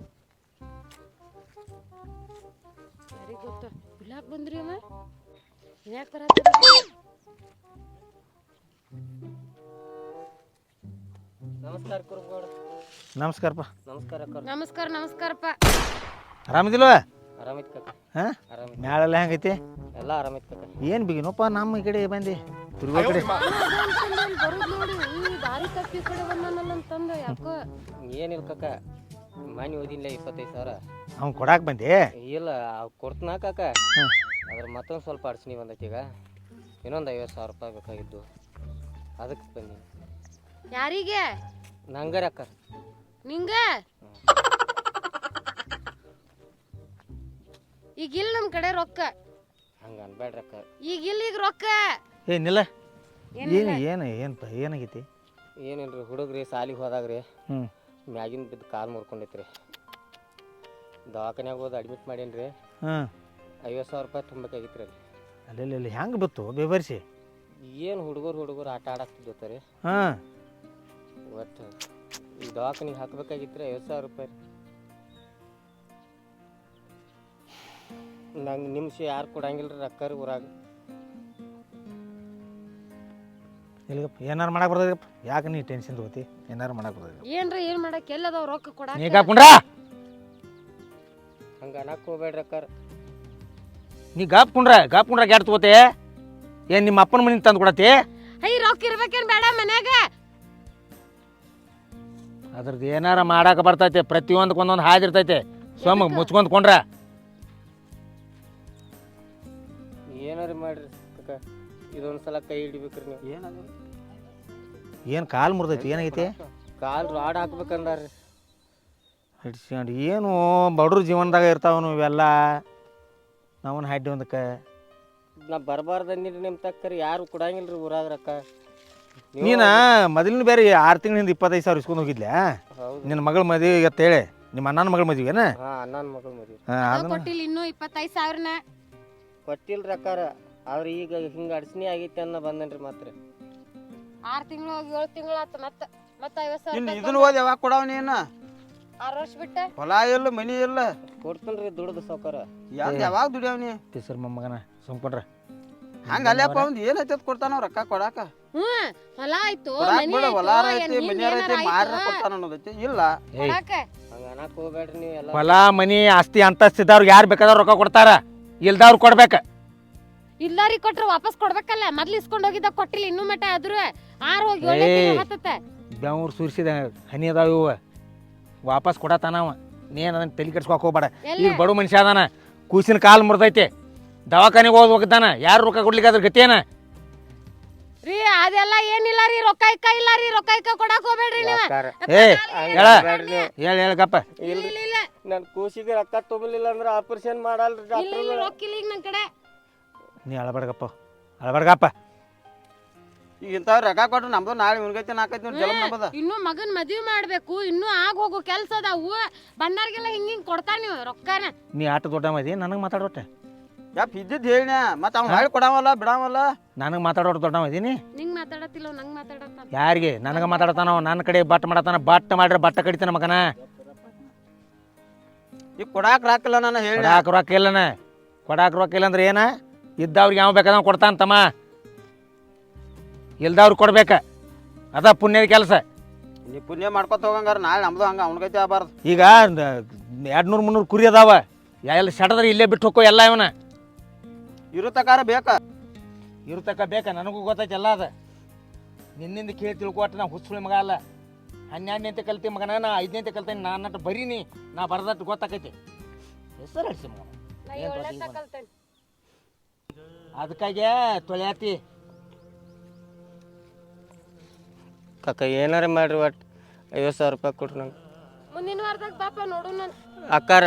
ಯಾರಿಗ್ ಗೊತ್ತ. ಬಿಲಾಕ್ ಬಂದ್ರಿ ಅವ? ಯಾಕೆ ಬರತ್ತ ನಮಸ್ಕಾರ ಕುರುಗೌಡ ನಮಸ್ಕಾರಪ್ಪ. ನಮಸ್ಕಾರ ಅಕ್ಕ ನಮಸ್ಕಾರ ನಮಸ್ಕಾರಪ್ಪ. ಆರಾಮಿದಿಲ್ವ? ಆರಾಮಿತ್ ಕಾಕ ಹಾಂ? ಆರಾಮಿತ್ ಮ್ಯಾಳೆಲ್ಲ ಹೆಂಗೈತಿ? ಎಲ್ಲ ಆರಾಮಿತ್ ಕಕ್ಕ ಏನು ಬಿಗಿನಪ್ಪ ನಮ್ಮ ಈ ಕಡೆ ಬಂದು. ತಿರುಗೋ ಕಡೆ ಬರುದ್ ನೋಡಿ ಈ ದಾರಿ ತಪ್ಪಿ ಈ ಕಡೆ ಬಂದಾನಲ್ಲ ಅಂತಂದ ಯಾಕೋ ಏನಿಲ್ಲ ಕಕ್ಕ ಮನೆ ಓದಿಲ್ಲ ಇಪ್ಪತ್ತೈದು ಸಾವಿರ. ಅವ್ನು ಕೊಡಾಕ್ ಬಂದೆ? ಇಲ್ಲ ಅವ್ ಕೊಡ್ತನ ಕಕ್ಕ ಹ್ಮ್. ಅದ್ರ ಮತ್ತೊಂದು ಸ್ವಲ್ಪ ಅಡ್ಸಣಿ ಬಂದೈತಿ ಈಗ. ಇನ್ನೊಂದು ಐವತ್ತು ಸಾವಿರ ರೂಪಾಯಿ ಬೇಕಾಗಿದ್ದು. ಅದಕ್ಕೆ ಬನ್ನಿ ಯಾರಿಗೆ? ನಂಗರ ಅಕ್ಕ ನಿಂಗ? ಈಗ ಇಲ್ಲ ನಮ್ ಕಡೆ ರೊಕ್ಕ. ಹಂಗೆ ಅನ್ಬೇಡ್ರಿ ಅಕ್ಕ ಈಗ ಇಲ್ಲ ಈಗ ರೊಕ್ಕ. ಏ ನಿಲ್ಲ. ಏನು ಏನು ಏನಪ್ಪ ಏನಾಗೈತಿ? ಏನಿಲ್ರಿ ಹುಡುಗ್ರಿ ಸಾಲಿಗೆ ಹೋದಾಗ್ರಿ. ಹ್ಞೂ ಮ್ಯಾಗಿನ ಬಿದ್ದು ಕಾಲು ಮುರ್ಕೊಂಡೈತ್ರಿ. ದವಾಖಾನ್ಯಾಗ ಹೋದ್ ಅಡ್ಮಿಟ್ ಮಾಡೇನ್ರಿ. ಹಾಂ. ಐವತ್ತು ಸಾವಿರ ರೂಪಾಯಿ ತುಂಬಬೇಕಾಗಿತ್ತು ರೀ ಅಲ್ಲಿ ಅಲ್ಲಿ ಹೆಂಗೆ ಬತ್ತು? ಬೇಬರ್ಸಿ? ಏನು ಹುಡುಗರು ಹುಡುಗರು ಆಟ ಆಡಕ್ತಿದ್ದ ರೀ ಹಾಂ. ಒಟ್ಟು ಈ ದವಾಖಾನಿಗೆ ಹಾಕ್ಬೇಕಾಗಿತ್ತು ರೀ ಐವತ್ತು ಸಾವಿರ ರೂಪಾಯಿ ನಂಗೆ ನಿಮ್ಷ ಯಾರು ಕೊಡಂಗಿಲ್ಲ ರೀ ರೊಕ್ಕ ರೀ ಊರಾಗ. ಇಲ್ಲಿಗಪ್ಪ ಏನಾರು ಮಾಡಕ್ಕೆ ಬರ್ತದಪ್ಪ ಯಾಕೆ ನೀ ಟೆನ್ಷನ್ ತಗೋತಿ? ಏನಾರು ಮಾಡಕ್ಕೆ ಬರ್ತದೆ ಏನ್ರ ಏನ್ ಮಾಡಕ್? ಎಲ್ಲದಾವ್ ರೊಕ್ಕ ಕೊಡ ನೀ ಕಾಪುಂಡ್ರ ಹಂಗೆ ಅನ್ನಕ್ಕೆ ಹೋಗ್ಬೇಡ್ರಿ ಅಕ್ಕಾರ. ನೀ ಗಾಪ್ ಕುಂಡ್ರ ಗಾಪ್ ಕುಂಡ್ರ ಗ್ಯಾಡ್ ತಗೋತೆ? ಏನ್ ನಿಮ್ಮ ಅಪ್ಪನ ಮನೆ ತಂದು ಕೊಡತಿ? ಹೈ ರೊಕ್ಕ ಇರ್ಬೇಕೇನ್ ಬೇಡ ಮನ್ಯಾಗ? ಅದ್ರದ್ದು ಏನಾರ ಮಾಡಕ್ಕೆ ಬರ್ತೈತೆ ಪ್ರತಿಯೊಂದಕ್ಕೆ ಒಂದೊಂದು ಹಾದಿರ್ತೈತೆ ಸೋಮ ಮುಚ್ಕೊಂಡ್ ಕೊಂಡ್ರ. ಏನಾರು ಮಾಡ್ರಿ ಅಕ್ಕ? ಇದೊಂದು ಸಲ ಕೈ ಹಿಡಿಬೇಕ್ರಿ ನೀವು. ಏನದು ಏನು ಕಾಲು ಮುರಿದೈತಿ ಏನಾಗೈತಿ ಕಾಲು ರಾಡ್ ಹಾಕ್ಬೇಕಂದಾರ್ರಿ. ಹಿಡ್ಸ್ಕೊಂಡು ಏನು ಬಡ್ರ ಜೀವನದಾಗ ಇರ್ತಾವನು ಇವೆಲ್ಲ? ನಾವನ್ ಹಾಡ್ಡಿ ಒಂದಕ್ಕೆ ನಾ ಬರಬಾರ್ದು ನೀರು ನಿಮ್ಮ ತಕ್ಕರಿ ಯಾರು ಕೊಡಂಗಿಲ್ರಿ ರೀ ಊರಾಗ ರೊಕ್ಕ ನೀನ ಮೊದಲಿನ ಬೇರೆ ಆರು ತಿಂಗಳ ಹಿಂದೆ ಇಪ್ಪತ್ತೈದು ಸಾವಿರ ಇಸ್ಕೊಂಡು ಹೋಗಿದ್ಲೆ? ಹೌದು. ನಿನ್ನ ಮಗಳ ಮದುವೆ ಅಂತೇಳಿ ನಿಮ್ಮ ಅಣ್ಣನ ಮಗಳ ಮದುವೆನ ಹಾಂ ಅಣ್ಣನ ಮಗಳು ಮದುವೆ. ಕೊಟ್ಟಿಲ್ಲ ಇನ್ನೂ ಇಪ್ಪತ್ತೈದು ಸಾವಿರನ. ಕೊಟ್ಟಿಲ್ರಿ ಅಕ್ಕಾರ. ಆದ್ರೆ ಈಗ ಹಿಂಗ ಅಡ್ಸಣಿ ಆಗೈತೆ ಅನ್ನೋ ಬಂದನ್ರಿ ಮಾತ್ರ. ಆರು ತಿಂಗಳು ಏಳು ತಿಂಗಳು ಆತ ಮತ್ತ. ಮತ್ತ ಐವತ್ ಸಾವಿರ ಇನ್ನು ಇದನ್ನ ಓದಿ ಯಾವಾಗ ಕೊಡವ ನೀನು? ಆರು ವರ್ಷ ಬಿಟ್ಟ? ಹೊಲ ಇಲ್ಲ ಮನಿ ಇಲ್ಲ. ಕೊಡ್ತನ್ರಿ ದುಡ್ದು ಸೌಕರ ಯಾವ್ದು ಯಾವಾಗ ದುಡಿಯವ ನೀ? ತಿಸರ್ ಮೊಮ್ಮಗನ ಸುಮ್ಕೊಂಡ್ರ. ಹಂಗ ಅಲ್ಲಪ್ಪ ಅವ್ನು ಏನೈತೆ ಕೊಡ್ತಾನ ರೊಕ್ಕ ಕೊಡಾಕ. ಹ್ಮ್ ಹೊಲ ಆಯ್ತು ಕೊಡಾಕ್ ಮನಿ ಬಿಡ ಹೊಲ ಐತಿ ಐತಿ ಏನಾರ ಮಾರ ಆಯ್ತು? ಕೊಡ್ತಾನ ಅನ್ನೋದೈತಿ ಇಲ್ಲ. ಏಯ್ ಹೋಗ್ಬೇಡ್ರಿ ನೀವು ಎಲ್ಲ ಹೊಲ ಮನಿ ಆಸ್ತಿ ಅಂತಸ್ತಿದ್ದವ್ರಿಗೆ ಯಾರು ಬೇಕಾದವ್ರು ರೊಕ್ಕ ಕೊಡ್ತಾರ? ಇಲ್ದವ್ರು ಕೊಡ್ಬೇಕು. ಇಲ್ಲಾರಿ ಕೊಟ್ರ ವಾಪಸ್ ಕೊಡ್ಬೇಕಲ್ಲ ಮೊದ್ಲು ಇಸ್ಕೊಂಡ್ ಹೋಗಿದ್ದ ಕೊಟ್ಟಿಲ್ಲ ಇನ್ನೂ ಮಟ ಆದ್ರು ಆರ್ ಹೋಗಿ ಹತ್ತತ್ತೆ. ಬೆವ್ರು ಸುರಿಸಿದ ಹನಿ ಅದಾವ ಇವು. ವಾಪಸ್ ಕೊಡತಾನವ ನೀನು ಅದನ್ನ ತಲೆ ಕೆಡ್ಸ್ಕೊಕ್ ಹೋಗ್ಬೇಡ. ಎಲ್ಲಿ? ಈಗ ಬಡ ಮನುಷ್ಯ ಅದಾನ ಕೂಸಿನ ಕಾಲು ಮುರಿದೈತೆ. ದವಾಖಾನೆಗೆ ಹೋದ್ ಹೋಗಿದ್ದಾನ ಯಾರು ರೊಕ್ಕ ಕೊಡ್ಲಿಕ್ಕೆ ಅದ್ರ ಗತಿಯೇನ ರೀ ಅದೆಲ್ಲ ಏನಿಲ್ಲ ರೀ ರೊಕ್ಕ ಇಕ್ಕ ಇಲ್ಲ ರೀ ರೊಕ್ಕ ಇಕ್ಕ ಕೊಡಕ್ ಹೋಗ್ಬೇಡ್ರಿ ನೀವ. ಏ ಹೇಳ ಹೇಳ ಹೇಳಕಪ್ಪ ಇಲ್ಲ ಇಲ್ಲ ನನ್ನ ಕೂಸಿಗೆ ರೊಕ್ಕ ತುಂಬಲಿಲ್ಲ ಅಂದ್ರೆ ಆಪರೇಷನ್ ಮಾಡಲ್ರಿ ಇಲ್ಲ ಇಲ್ಲ ಡಾಕ್ಟರ್ ರೊಕ್ಕ ಇಲ್ಲ ಈಗ ನನ್ ಕಡೆ. ನೀ ಅಳಬಡ್ಗಪ್ಪ ಅಳಬಡ್ಗಪ್ಪ ಈಗ ಇಂಥವ್ರು ರೊಕ್ಕ ಕೊಟ್ರು ನಮ್ದು ನಾಳೆ ಮುನ್ಗೈತಿ ನಾಲ್ಕೈತಿ ನೋಡಿ ಜಲಮ್ ನಂಬದ ಇನ್ನು ಮಗನ್ ಮದ್ವಿ ಮಾಡ್ಬೇಕು ಇನ್ನು ಆಗ ಹೋಗು ಕೆಲ್ಸ ಅದಾವು. ಬಂದಾರ್ಗೆಲ್ಲ ಹಿಂಗ್ ಹಿಂಗ್ ಕೊಡ್ತಾರ ನೀವು ರೊಕ್ಕನ. ನೀ ಆಟ ದೊಡ್ಡ ಮದಿ ನನಗೆ ಮಾತಾಡೋಟೆ ಯಪ್ಪ ಇದ್ದಿದ್ದು ಹೇಳಿನ ಮತ್ತೆ ಅವ್ನು ಹೇಳಿ ಕೊಡವಲ್ಲ ಬಿಡಾವಲ್ಲ? ನನಗೆ ಮಾತಾಡೋರು ದೊಡ್ಡವ ಇದೀನಿ? ನಿಂಗ್ ಮಾತಾಡತಿಲ್ಲ ನಂಗ್ ಮಾತಾಡತ್ತ ಯಾರಿಗೆ? ನನಗೆ ಮಾತಾಡ್ತಾನ ಅವ ನನ್ನ ಕಡೆ ಬಟ್ ಮಾಡತಾನ ಬಟ್ ಮಾಡ್ರೆ ಬಟ್ಟ ಕಡಿತಾನ ಮಗನ? ಈಗ ಕೊಡಾಕ ರಾಕಿಲ್ಲ ನಾನು ಹೇಳಿ ಕೊಡಾಕ ರೊಕ್ಕ ಇಲ್ಲನ? ಕೊಡಾಕ ರೊಕ್ಕ ಇಲ್ಲ ಅಂದ್ರೆ ಏನ? ಇದ್ದವ್ರಿಗೆ ಯಾವ ಬೇಕಾದ ಕೊಡ್ತಾನ ತಮ್ಮ. ಇಲ್ದವ್ರಿಗೆ ಕೊಡ್ಬೇಕ. ಅದ ಪುಣ್ಯದ ಕೆಲಸ. ನೀ ಪುಣ್ಯ ಮಾಡ್ಕೊತ ಹೋಗಂಗಾರ ನಾಳೆ ನಮ್ದು ಹಂಗ ಅವ್ನಗೈತಿ ಆಗಬಾರ್ದು. ಈಗ ಎರಡು ನೂರು ಮುನ್ನೂರು ಕುರಿ ಅದಾವ. ಎಲ್ಲ ಸಡದ್ರೆ ಇಲ್ಲೇ ಬಿಟ್ಟು ಹೋಗೋ ಎಲ್ಲ ಇವನ. ಇರೋ ತಕಾರ ಬೇಕ? ಇರತಕ್ಕ ಬೇಕ ನನಗೂ ಗೊತ್ತೈತಿ ಎಲ್ಲ ಅದ. ನಿನ್ನಿಂದ ಕೇಳಿ ತಿಳ್ಕೊಟ್ಟು ನಾ ಹುಚ್ಚುಳಿ ಮಗ ಅಲ್ಲ. ಹನ್ನೆರಡನೇ ಅಂತ ಕಲ್ತಿ ಮಗನ ನಾ ಐದನೇ ಅಂತ ಕಲ್ತೇನೆ ನಾನು ನಟ್ಟು ಬರೀನಿ ನಾ ಬರ್ದಟ್ಟು ಗೊತ್ತಾಕೈತಿ. ಹೆಸರು ಹಡ್ಸಿ ಮಗ ಅದಕ್ಕಾಗೆ ತೊಳ್ಯಾತಿ. ಕಕ್ಕ ಏನಾರ ಮಾಡ್ರಿ ಒಟ್ಟು? ಐವತ್ತು ಸಾವಿರ ರೂಪಾಯಿ ಕೊಡ್ರಿ ನಂಗೆ. ಮುಂದಿನ ವಾರದಾಗ ಪಾಪ ನೋಡು ನಾನು. ಅಕ್ಕಾರ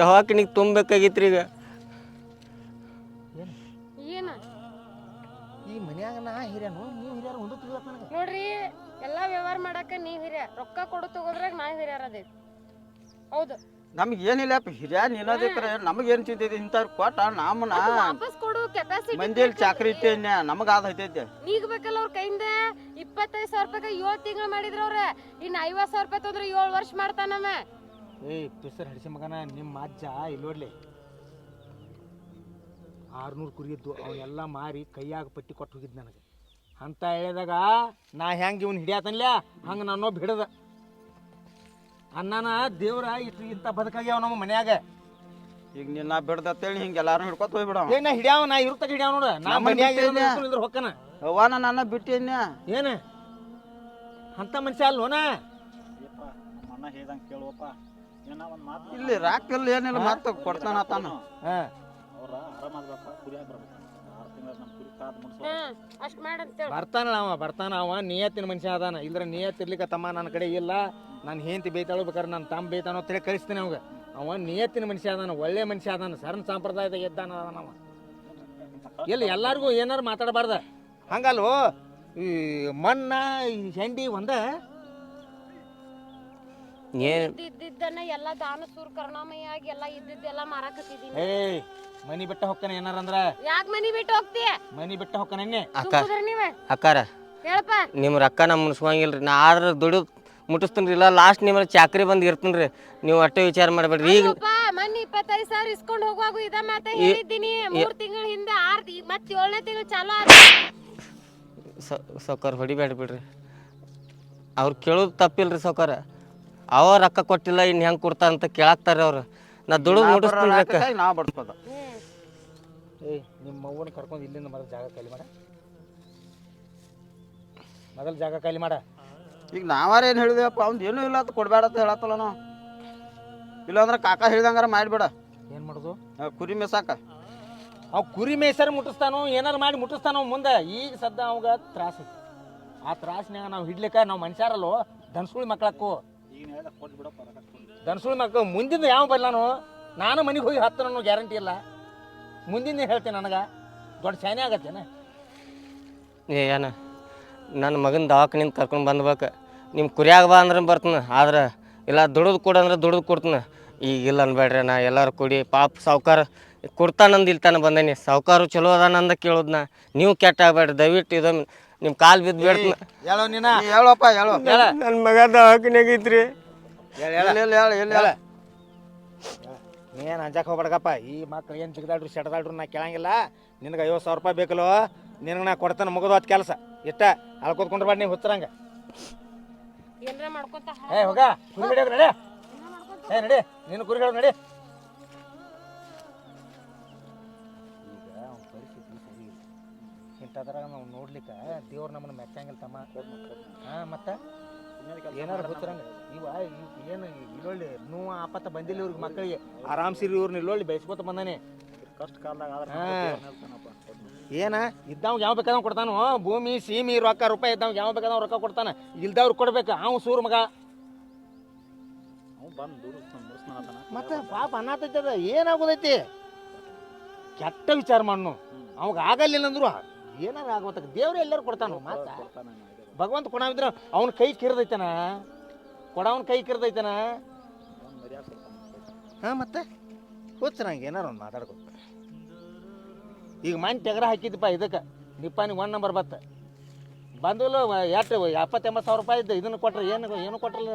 ದವಾಖಾನಿಗೆ ತುಂಬಬೇಕಾಗಿತ್ರಿ ಈಗ ಮನ್ಯಾಗ ನಾ ಹಿರಿಯನು ನೀವು ಹಿರಿಯರು ಒಂದು ತಿಳಿದ ನನಗೆ. ನೋಡ್ರಿ ಎಲ್ಲಾ ವ್ಯವಹಾರ ಮಾಡಾಕ ನೀವ್ ಹಿರಿಯ. ರೊಕ್ಕ ಕೊಡು ತಗೋದ್ರಾಗ ನಾ ಹಿರಿಯರ್ ಅದೇ. ಹೌದು. ನಮ್ಗೆ ಏನಿಲ್ಲ ಹಿರಿಯ ನೀನದಿಕ್ರೆ ನಮಗೆ ಏನು ಚಿಂತೆ ಇಂಥವ್ರು ಕೊಟ್ಟ ನಮ್ಮನ್ನ ವಾಪಸ್ ಕೊಡು ಕೆಪಾಸಿಟಿ ಮಂದಿಯಲ್ಲಿ ಚಾಕ್ರಿ ಇತ್ತೆ ನಮಗೆ ಆದ ಐತೈತೆ ಬೇಕಲ್ಲ ಅವ್ರ ಕೈಯಿಂದ? ಇಪ್ಪತ್ತೈದು ಸಾವಿರ ರೂಪಾಯಿ ಏಳು ತಿಂಗಳು ಮಾಡಿದ್ರ ಅವ್ರ. ಇನ್ನು ಐವತ್ತು ಸಾವಿರ ರೂಪಾಯಿ ತೊಂದ್ರೆ ಏಳು ವರ್ಷ ಮಾಡ್ತಾನ ಏಯ್ ಪಿಸರ್ ಹಡಿಸಿ ಮಗನ ನಿಮ್ಮ ಅಜ್ಜ ಇಲ್ಲಿ ನೋಡ್ಲಿ. ಆರ್ನೂರು ಕುರಿಯಿದ್ದು ಅವನ್ನೆಲ್ಲ ಮಾರಿ ಕೈಯಾಗ ಪಟ್ಟಿ ಕೊಟ್ಟು ಹೋಗಿದ್ದು ನನಗೆ. ಅಂತ ಹೇಳಿದಾಗ ನಾ ಹೆಂಗೆ ಇವ್ನು ಹಿಡಿಯತನ್ಲ? ಹಂಗೆ ನಾನು ಹಿಡ್ದ ಅನ್ನನ ದೇವ್ರ ಇಷ್ಟು ಇಂಥ ಬದುಕಾಗ್ಯಾವ ನಮ್ಮ ಮನ್ಯಾಗ. ಈಗ ನಿನ್ನ ಬಿಡ್ದತ್ತೇಳಿ ಹಿಂಗೆ ಎಲ್ಲಾರು ಹಿಡ್ಕೊತ ಹೋಗ್ಬಿಡ ಏ ನಾ ಹಿಡ್ಯಾವ ನಾ ಇರ್ತಕ ಹಿಡ್ಯಾವ ನೋಡ. ನಾ ನಮ್ಮ ಮನ್ಯಾಗ ಬಿಟ್ಟೇನೆ. ಇದ್ರ ಹೊಕ್ಕನ. ಅವ್ವಾನ ನನ್ನ ಬಿಟ್ಟೇನ್ಯ ಏನು? ಅಂತ ಮನುಷ್ಯ ಅಲ್ವನ ಅಣ್ಣ ಹೇಳ್ದಂಗೆ ಕೇಳುವಪ್ಪ. ಏನ ಒಂದು ಮಾತು ಇಲ್ಲಿ ರಾಕಿಲ್ಲ ಏನಿಲ್ಲ ಮತ್ತೆ ಕೊಡ್ತಾನ ತಾನು. ಹಾಂ. ಅವ್ರ ಆರಾಮಾಗ್ಬೇಕ ಕುರಿಯಾಗಿ ಬರ್ಬೇಕು ಆರು ತಿಂಗಳ ನಮ್ಮ ಕುರಿ ಕಾದು ಮುಡ್ಸೋ ಹ್ಮ್ ಅಷ್ಟ್ ಮಾಡಂತೇಳಿ ಬರ್ತಾನಲ್ಲ ಅವ ಬರ್ತಾನ ಅವ ನಿಯತ್ತಿನ ಮನುಷ್ಯ ಅದಾನ. ಇಲ್ದ್ರ ನಿಯತ್ ಇರ್ಲಿಕ್ಕೆ ತಮ್ಮ ನನ್ನ ಕಡೆ ಇಲ್ಲ. ನಾನು ಹೆಂಡತಿ ಬೈತಾಳು ಬೇಕಾದ್ರೆ ನನ್ನ ತಮ್ಮ ಬೈತಾನೋ ತಲೆ ಕಳಿಸ್ತೀನಿ ಅವಾಗ. ಅವ ನಿಯತ್ತಿನ ಮನುಷ್ಯ ಅದಾನ ಒಳ್ಳೆ ಮನುಷ್ಯ ಅದಾನ ಸರಣ ಸಂಪ್ರದಾಯದ ಎದ್ದಾನ ಅದಾನ ಅವ. ಇಲ್ಲ ಎಲ್ಲಾರ್ಗು ಏನಾರು ಮಾತಾಡಬಾರ್ದ. ಹಂಗಲ್ವೋ? ಈ ಮಣ್ಣ ಈ ಹೆಂಡಿ ಒಂದ ಇದ್ದಿದ್ದನ್ನ ಎಲ್ಲಾ ದಾನ ಸೂರ್ ಎಲ್ಲಾ ಇದ್ದಿದ್ದೆಲ್ಲ ಮಾರಾಕತ್ತಿದೀನಿ ಏಯ್ ಮನಿ ಬಿಟ್ಟ ಹೊಕ್ಕನ ಏನಾರಂದ್ರ ಯಾಕ್ ಮನಿ ಬಿಟ್ಟು ಹೋಗ್ತೀಯ ಮನಿ ಬಿಟ್ಟ ಹೋಗ್ತಾನೆ ಅಕ್ಕ. ಸುಮ್ಕುದ್ರ ನೀವ? ಅಕ್ಕಾರ. ಹೇಳಪ್ಪ. ನಿಮ್ಮ ರೊಕ್ಕ ನಮ್ಮ ಮುನ್ಸ್ಕೊಂಗಿಲ್ರಿ ನಾ ಆದ್ರ ದುಡಿದು ಮುಟ್ಟಿಸ್ತೀನಿ ಇಲ್ಲ ಲಾಸ್ಟ್ ನಿಮ್ಮ ಚಾಕ್ರಿ ಬಂದು ಇರ್ತೀನಿ ರೀ. ನೀವು ಅಷ್ಟೇ ವಿಚಾರ ಮಾಡಬೇಡ್ರಿ. ಈಗ ಮನಿ ಮೊನ್ನೆ ಇಪ್ಪತ್ತೈದು ಸಾವಿರ ಇಸ್ಕೊಂಡು ಹೋಗುವಾಗ ಇದ ಮಾತ ಹೇಳಿದ್ದೀನಿ. ಮೂರು ತಿಂಗಳ ಹಿಂದೆ ಆರ್ ತಿ- ಮತ್ತ್ ಏಳನೇ ತಿಂಗಳು ಚಾಲು ಆದ. ಸೌಕರ್ ಹೊಡಿಬೇಡ ಬಿಡ್ರಿ. ಅವ್ರು ಕೇಳೋದು ತಪ್ಪಿಲ್ರಿ ಸೌಕರ್. ಅವ ರೊಕ್ಕ ಕೊಟ್ಟಿಲ್ಲ ಇನ್ನು ಹೆಂಗೆ ಕೊಡ್ತಾ ಅಂತ ಕೇಳಾಕ್ತಾರೆ ಅವ್ರು. ನಾ ದುಡಿದು ಮುಟ್ಟಿಸ್ತೀನಿ ರೊಕ್ಕ ಏಯ್ ನಿಮ್ಮ ಅವ್ವನ ಕರ್ಕೊಂಡು ಇಲ್ಲಿಂದ ಮೊದಲು ಜಾಗ ಖಾಲಿ ಮಾಡ. ಮೊದಲು ಜಾಗ ಖಾಲಿ ಮಾಡ. ಈಗ ನಾವಾರ ಏನು ಹೇಳಿದೇವಪ್ಪ ಅವ್ನು ಏನೂ ಇಲ್ಲ ಅಂತ ಕೊಡಬೇಡ ಅಂತ ಹೇಳತ್ತಲ್ಲ ನಾವು ಇಲ್ಲಾಂದ್ರೆ ಕಾಕ ಹೇಳ್ದಂಗಾರ ಮಾಡಿಬಿಡ. ಏನು ಮಾಡೋದು? ಕುರಿ ಮೇಸಾಕ. ಅವ್ ಕುರಿ ಮೇಸರ್ ಮುಟ್ಟಿಸ್ತಾನೋ ಏನಾರು ಮಾಡಿ ಮುಟ್ಟಿಸ್ತಾನೋ ಮುಂದೆ ಈಗ ಸದ್ದ ಅವಾಗ ತ್ರಾಸ ಆ ತ್ರಾಸ್ನ್ಯಾಗ ನಾವು ಹಿಡ್ಲಿಕ್ಕ ನಾವು ಮನುಷ್ಯರಲ್ಲೋ ದನ್ಸುಳಿ ಮಕ್ಳಕ್ಕು. ದನ್ಸುಳಿ ಮುಂದಿಂದ ಯಾವ ಬರ್ಲಾನು ನಾನು? ಮನೆಗೆ ಹೋಗಿ ಹತ್ತು ಅನ್ನೋ ಗ್ಯಾರಂಟಿ ಇಲ್ಲ. ಮುಂದಿನ ಹೇಳ್ತೀನಿ ನನಗೆ. ದೊಡ್ಡ ಶಾನೆ ಆಗತ್ತೇನೆ? ಏ ಏನ? ನನ್ನ ಮಗನ ದವಾಖಾನಿಂದ ಕರ್ಕೊಂಡು ಬಂದ್ಬೇಕು. ನಿಮ್ಮ ಕುರಿಯಾಗ ಬಾ ಅಂದ್ರೆ ಬರ್ತೀನಿ. ಆದ್ರೆ ಇಲ್ಲ ದುಡಿದು ಕೊಡು ಅಂದ್ರೆ ದುಡಿದು ಕೊಡ್ತೀನಿ. ಈಗ ಇಲ್ಲ ಅನ್ಬೇಡ್ರಿ ನಾ ಎಲ್ಲರೂ ಕೊಡಿ ಪಾಪ ಸಾವುಕಾರ ಕೊಡ್ತಾನಂದು ಇಲ್ತಾನೆ ಬಂದೇನಿ. ಸಾವುಕಾರು ಚಲೋ ಅದಾನಂದ ಕೇಳೋದ್ನ. ನೀವು ಕೆಟ್ಟ ಆಗಬೇಡ್ರಿ ದಯವಿಟ್ಟು ಇದೊಮ್ಮೆ ನಿಮ್ಮ ಕಾಲು ಬಿದ್ದು ಬೇಡ್ತೀನಿ. ಹೇಳೋ ನೀನ? ಹೇಳಪ್ಪ ಹೇಳು. ಹೇಳ. ನನ್ನ ಮಗ ದವಾಖಾನ್ಯಾಗ ಐತ್ರಿ ಹೇಳ ಹೇಳ. ಹೇಳ ಹೇಳು. ಎಲ್ಲಿ ಹೇಳ ಏನು ಅಂಜಾಕ್ ಹೋಗ್ಬೇಡಕಪ್ಪ. ಈ ಮಕ್ಳು ಏನು ಜಿಗದಾಡ್ರು ಸೆಟದಾಡ್ರು ನಾ ಕೇಳಂಗಿಲ್ಲ. ನಿನಗೆ ಐವತ್ತು ಸಾವಿರ ರೂಪಾಯಿ ಬೇಕಲ್ಲೋ? ನಿನಗೆ ನಾ ಕೊಡ್ತಾನೆ ಮುಗಿದು ಹೊತ್ತು ಕೆಲಸ. ಇಷ್ಟ ಅಳ್ಕೋತ್ಕೊಂಡ್ರೆ ಕೂತ್ಕೊಂಡ್ರ ನೀವು ಹುಚ್ಚರಂಗ. ಮಾಡ್ಕೊತ ಏ ಹೋಗ. ಕುರಿ ಹಿಡಿಯೋದು ನಡಿ. ಏ ನಡಿ. ನೀನು ಕುರಿ ಹಿಡಿಯೋದು ನಡಿ. ಇಂಥದ್ರಾಗ ನಾವು ನೋಡ್ಲಿಕ್ಕೆ ದೇವ್ರು ನಮ್ಮನ್ನ ಮೆಚ್ಚಂಗಿಲ್ಲ ತಮ್ಮ. ಹಾ ಮತ್ತೆ? ಏನಾರು ಗೊತ್ತಿರಂಗ? ಇವ ಏನು ಇಲ್ಲೊಳ್ಳಿ ನೋವು ಆಪತ್ತ ಬಂದಿಲ್ಲ ಇವ್ರಿಗೆ ಮಕ್ಕಳಿಗೆ ಆರಾಮ್ಸಿರಿ ಇವ್ರನ್ನ ಇಲ್ಲೊಳ್ಳಿ ಬೆಳೆಸ್ಕೊತ ಬಂದಾನೆ. ಕಷ್ಟ ಕಾಲದಾಗ. ಏನ? ಇದ್ದವ್ ಯಾವ ಬೇಕಾದವ್ ಕೊಡ್ತಾನು? ಭೂಮಿ ಸೀಮಿ ರೊಕ್ಕ ರೂಪಾಯಿ ಇದ್ದವ್ ಯಾವ ಬೇಕಾದವ್ ರೊಕ್ಕ ಕೊಡ್ತಾನ? ಇಲ್ದವ್ರು ಕೊಡ್ಬೇಕು. ಅವ್ ಸೂರ್ ಮಗ. ಮತ್ತೆ ಪಾಪ ಅನಾತೈತದ ಏನಾಗೋದೈತಿ? ಕೆಟ್ಟ ವಿಚಾರ ಮಾಡ್ನು. ಅವಾಗ ಆಗಲಿಲ್ಲ ಅಂದ್ರು ಏನಾರ ಆಗೋತಕ್ಕ ದೇವ್ರು ಎಲ್ಲರೂ ಕೊಡ್ತಾನು ಮಾತ? ಭಗವಂತ ಕೊಡವಿದ್ರ ಅವನ ಕೈ ಕಿರ್ದೈತನ? ಕೊಡವನ ಕೈ ಕಿರ್ದೈತನ. ಹಾ ಮತ್ತೆ? ಹುಚ್ಚ ನಂಗೆ ಏನಾರ ಒಂದು ಮಾತಾಡ್ಕೊ. ಈಗ ಮನೆ ತೆಗ್ರ ಹಾಕಿದ್ದಪ್ಪ ಇದಕ್ಕೆ. ನಿಪ್ಪಾನಿ ಒನ್ ನಂಬರ್ ಬತ್ತ. ಬಂದಲ್ಲ ಎಷ್ಟು ಎಪ್ಪತ್ತೆಂಬತ್ತು ಸಾವಿರ ರೂಪಾಯಿ ಇದ್ದ ಇದನ್ನು ಕೊಟ್ರೆ ಏನು ಏನು ಕೊಟ್ರಲ್ಲ?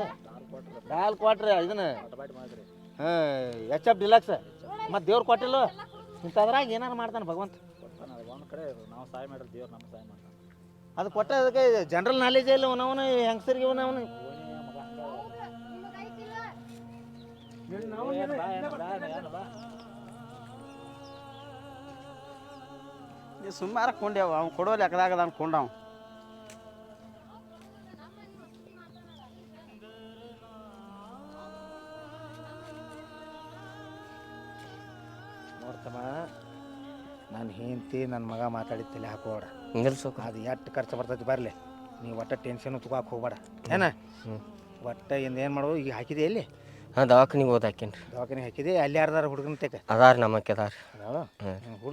ಡಾಲ್ ಕೊಟ್ರೆ. ಇದನ್ನ. ಹಾಂ ಎಚ್ ಎಫ್ ಡಿಲಕ್ಸ್ ಮತ್ತು ದೇವ್ರು ಕೊಟ್ಟಿಲ್ಲ? ಇಂಥದ್ರಾಗ ಏನಾರು ಮಾಡ್ತಾನೆ ಭಗವಂತ. ಕಡೆ ನಾವು ಸಹಾಯ ಮಾಡಿದ್ರೆ ದೇವ್ರು ನಮ್ಗೆ ಸಹಾಯ ಮಾಡ್ತಾನೆ. ಅದು ಕೊಟ್ಟ ಅದಕ್ಕೆ ಜನರಲ್ ನಾಲೆಜ್ ಇಲ್ಲ ಅವನವನು ಹೆಂಗಸರಿಗೆ ಅವನವನು ಓಣಿ ಮಗ ಹಂಗ. ಏನ್ ಬಾ, ಏನ್ ಬಾ, ಏನ್ ಬಾ. ನೀ ಸುಮಾರು ಕೊಂಡ್ಯಾವ ಅವ್ನು ಕೊಡೋ ಲೆಕ್ಕದಾಗ ನಾನು ಕೊಂಡವ್ ನೋಡ್ತಮ್ಮ ನಾನು ಹೆಂಡತಿ ನನ್ನ ಮಗ ಮಾತಾಡಿದ ತಲೆ ಹಾಕೋಬೇಡ. ನಿಲ್ಸೋಕ ಅದು ಎಷ್ಟು ಖರ್ಚು ಬರ್ತೈತಿ ಬರಲಿ. ನೀವು ಒಟ್ಟ ಟೆನ್ಷನ್ ತಗೋಕೆ ಹೋಗ್ಬೇಡ. ಏನ. ಒಟ್ಟ ಇಂದ ಏನು ಮಾಡೋದು ಈಗ ಹಾಕಿದೆ ಎಲ್ಲಿ? ಹಾಂ ದವಾಖಾನಿಗೆ ಓದಾಕೇನ್ರಿ ದವಾಖಾನೆ ಹಾಕಿದೆ ಅಲ್ಲಿ ಯಾರ್ದಾರ ಹುಡುಗನ ತೆಕ? ಅದಾರ ನಮ್ಮಕ್ಕೆ ಅದಾರ.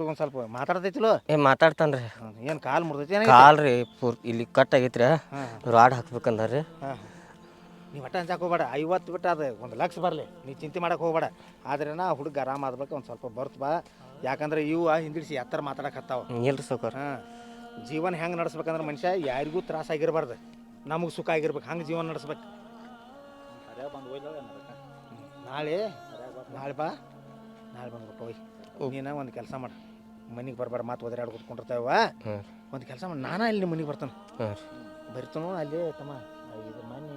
ಒಂದು ಸ್ವಲ್ಪ ಮಾತಾಡ್ತೈತಿಲೋ? ಏ ಮಾತಾಡ್ತಾನ್ರಿ. ಏನು ಕಾಲು ಮುರಿದೈತಿ ಏನ ಕಾಲ್ ರೀ ಪೂರ್ ಇಲ್ಲಿ ಕಟ್ ಆಗೈತ್ರಿ. ರಾಡ್ ಹಾಕ್ಬೇಕಂದಾರ್ರಿ. ಹಾಂ ನೀವು ಒಟ್ಟ ಅಂಜಾಕ್ ಹೋಗ್ಬೇಡ. ಐವತ್ತು ಬಿಟ್ಟು ಅದು ಒಂದು ಲಕ್ಷ ಬರಲಿ. ನೀ ಚಿಂತೆ ಮಾಡಕ್ಕೆ ಹೋಗ್ಬೇಡ. ಆದ್ರೆ ನಾ ಹುಡುಗ ಆರಾಮ ಆದ್ಬೇಕು ಒಂದು ಸ್ವಲ್ಪ ಬರ್ತು ಬಾ. ಯಾಕಂದ್ರೆ ಇವು ಹಿಂದಿಡ್ಸಿ ಎತ್ತರ ಮಾತಾಡಕತ್ತಾವ ಇಲ್ರಿ ಸೌಕರ್ ಹಾಂ ಜೀವನ ಹೆಂಗೆ ನಡೆಸ್ಬೇಕಂದ್ರೆ ಮನುಷ್ಯ ಯಾರಿಗೂ ತ್ರಾಸ ಆಗಿರ್ಬಾರ್ದು. ನಮಗೆ ಸುಖ ಆಗಿರ್ಬೇಕು ಹಂಗೆ ಜೀವನ ನಡೆಸ್ಬೇಕು. ನಾಳೆ ನಾಳೆ ಬಾ ನಾಳೆ ಬಂದ್ಬಿಟ್ಟು ಹೋಯ್. ನೀನು ಒಂದು ಕೆಲಸ ಮಾಡು. ಮನೆಗೆ ಬರಬೇಡ ಮಾತು ಒದರಾಡ್ ಕೂತ್ಕೊಂಡಿರ್ತಾವ. ಕುತ್ಕೊಂಡಿರ್ತಾವ ಒಂದು ಕೆಲಸ ಮಾಡಿ. ನಾನಾ ಇಲ್ಲಿ ಮನೆಗೆ ಬರ್ತಾನೆ. ಬರ್ತಾನು ಅಲ್ಲಿ ತಮ್ಮ ಇದು ಮನೆ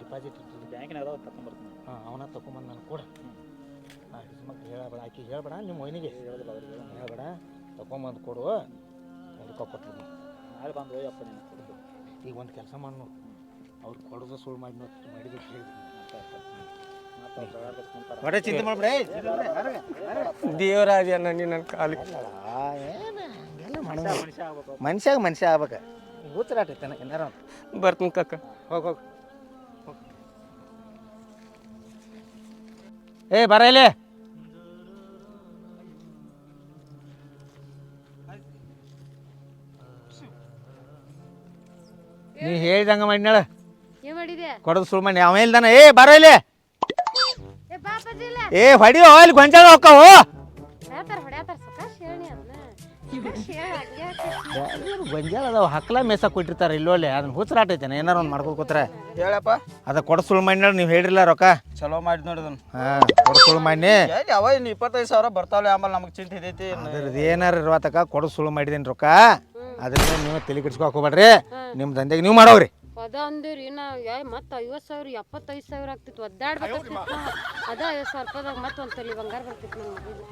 ಡಿಪಾಸಿಟ್ ಬ್ಯಾಂಕಿನ ಅದಾವ ಕರ್ಕೊಂಡ್ಬರ್ತೀನಿ ಹಾಂ ಅವನ ತಗೊಂಬಂದು ನಾನು ಕೂಡ. ಆ ಆಕೆ ಹೇಳಬೇಡ ಆಕೆ ಹೇಳ್ಬೇಡ ನಿಮ್ಮ ಮೈನಿಗೆ ಹೇಳಬೇಡ ತಗೊಂಬಂದು ಕೊಡು. ಅದಕ್ಕೆ ಕೊಟ್ಟು ನಾಳೆ ಬಂದು ಅಪ್ಪ ನೀನು ಕೊಡ್ತು ಈಗ ಒಂದು ಕೆಲಸ ಮಾಡು ನೋಡು. ಅವ್ರು ಕೊಡೋದು ಸುಳ್ಳು ಮಾಡಿ ಮಾಡಿದ್ರು ಒಡೆ ಚಿಂತೆ ಮಾಡ್ಬಿಡ ದೇವರಾಜ ನೀ ನನ್ನ ಕಾಲಿ ಮನುಷ್ಯ ಆಗಬೇಕು. ಮನುಷ್ಯಾಗ ಮನುಷ್ಯ ಆಗ್ಬೇಕು. ಹುಚ್ಚರಾಟೈತೇನ ಏನಾರ ಬರ್ತೀನಿ ಕಕ್ಕ ಹೋಗಿ. ಹೋಗಿ. ಏ ಬರ ಇಲ್ಲಿ. ನೀ ಹೇಳಿದಂಗ ಮಾಡಿನಾಳ ಏನ್ ಮಾಡಿದೆ ಕೊಡದು ಸುಳ್ಳು ಮಾಡಿ ಅವ ಇಲ್ದಾನ? ಏ ಬಾರ ಇಲ್ಲಿ. ಏ ಬಾಪಾಜಿ ಇಲ್ಲ. ಏ ಹೊಡಿಯೋ ಅಲ್ಲಿ ಗೊಂಜಾಳ ಹೋಕ್ಕವು ಹೇಳ್ತಾರ ಹೊಡ್ಯಾತಾರ ಸುಖಾಶ್ ಹೇಳಿ ಅದನ್ನ ಸುಖಾಶ್ ಹೇಳ ಹಂಗೆ ಯಾಕೆ? ಗೊಂಜಾಳ ಅದಾವ? ಹಕ್ಲ ಮೇಸ ಕೊಟ್ಟಿರ್ತಾರೆ ಇಲ್ಲೋಲೆ ಅದನ್ನ ಹುಚ್ಚರಾಟೈತೇನೆ ಏನಾರ ಒಂದು ಮಾಡ್ಕೊ ಕೂತ್ರೆ. ಹೇಳಪ್ಪ. ಅದ ಕೊಡ ಸುಳ್ಳು ಮಾಡಿನಾಳ ನೀವು ಹೇಳಿರಲ್ಲ ರೊಕ್ಕ. ಚಲೋ ಮಾಡಿ ನೋಡಿದನ್ ಹಾಂ ಕೊಡ ಸುಳ್ಳು ಮಾಡಿ. ಎಲ್ಲಿ ಅವ ಇನ್ನು ಇಪ್ಪತ್ತೈದು ಸಾವಿರ ಬರ್ತಾವಲ್ಲ ಆಮೇಲೆ ನಮಗೆ ಚಿಂತೆ ಇದೈತಿ ಅದ್ರದ್ದು ಏನಾರ ಇರುವತಕ ಕೊಡ ಸುಳ್ಳು ಮಾಡಿದೇನ್ ರೊಕ್ಕ. ಅದರಿಂದ ನೀವು ತಲೆ ಕೆಡ್ಸ್ಕೊಕ್ ಹೋಗ್ಬೇಡ್ರಿ. ನಿಮ್ಮ ದಂಧೆಗೆ ನೀವು ಮಾಡೋರಿ ಅದ ಅಂದಿರಿ ನಾ ಯಾ ಮತ್ತ ಐವತ್ ಸಾವಿರ ಎಪ್ಪತ್ತೈದು ಸಾವಿರ ಆಗ್ತಿತ್ತು. ಒದ್ದಾಡ್ಬೇಕಾಗ್ತಿತ್ತು ಅದ ಐವತ್ ಸಾವಿರ ರೂಪಾಯಿದಾಗ ಮತ್ತೆ ಒಂದು ತೊಲಿ ಬಂಗಾರ ಬರ್ತಿತ್ತು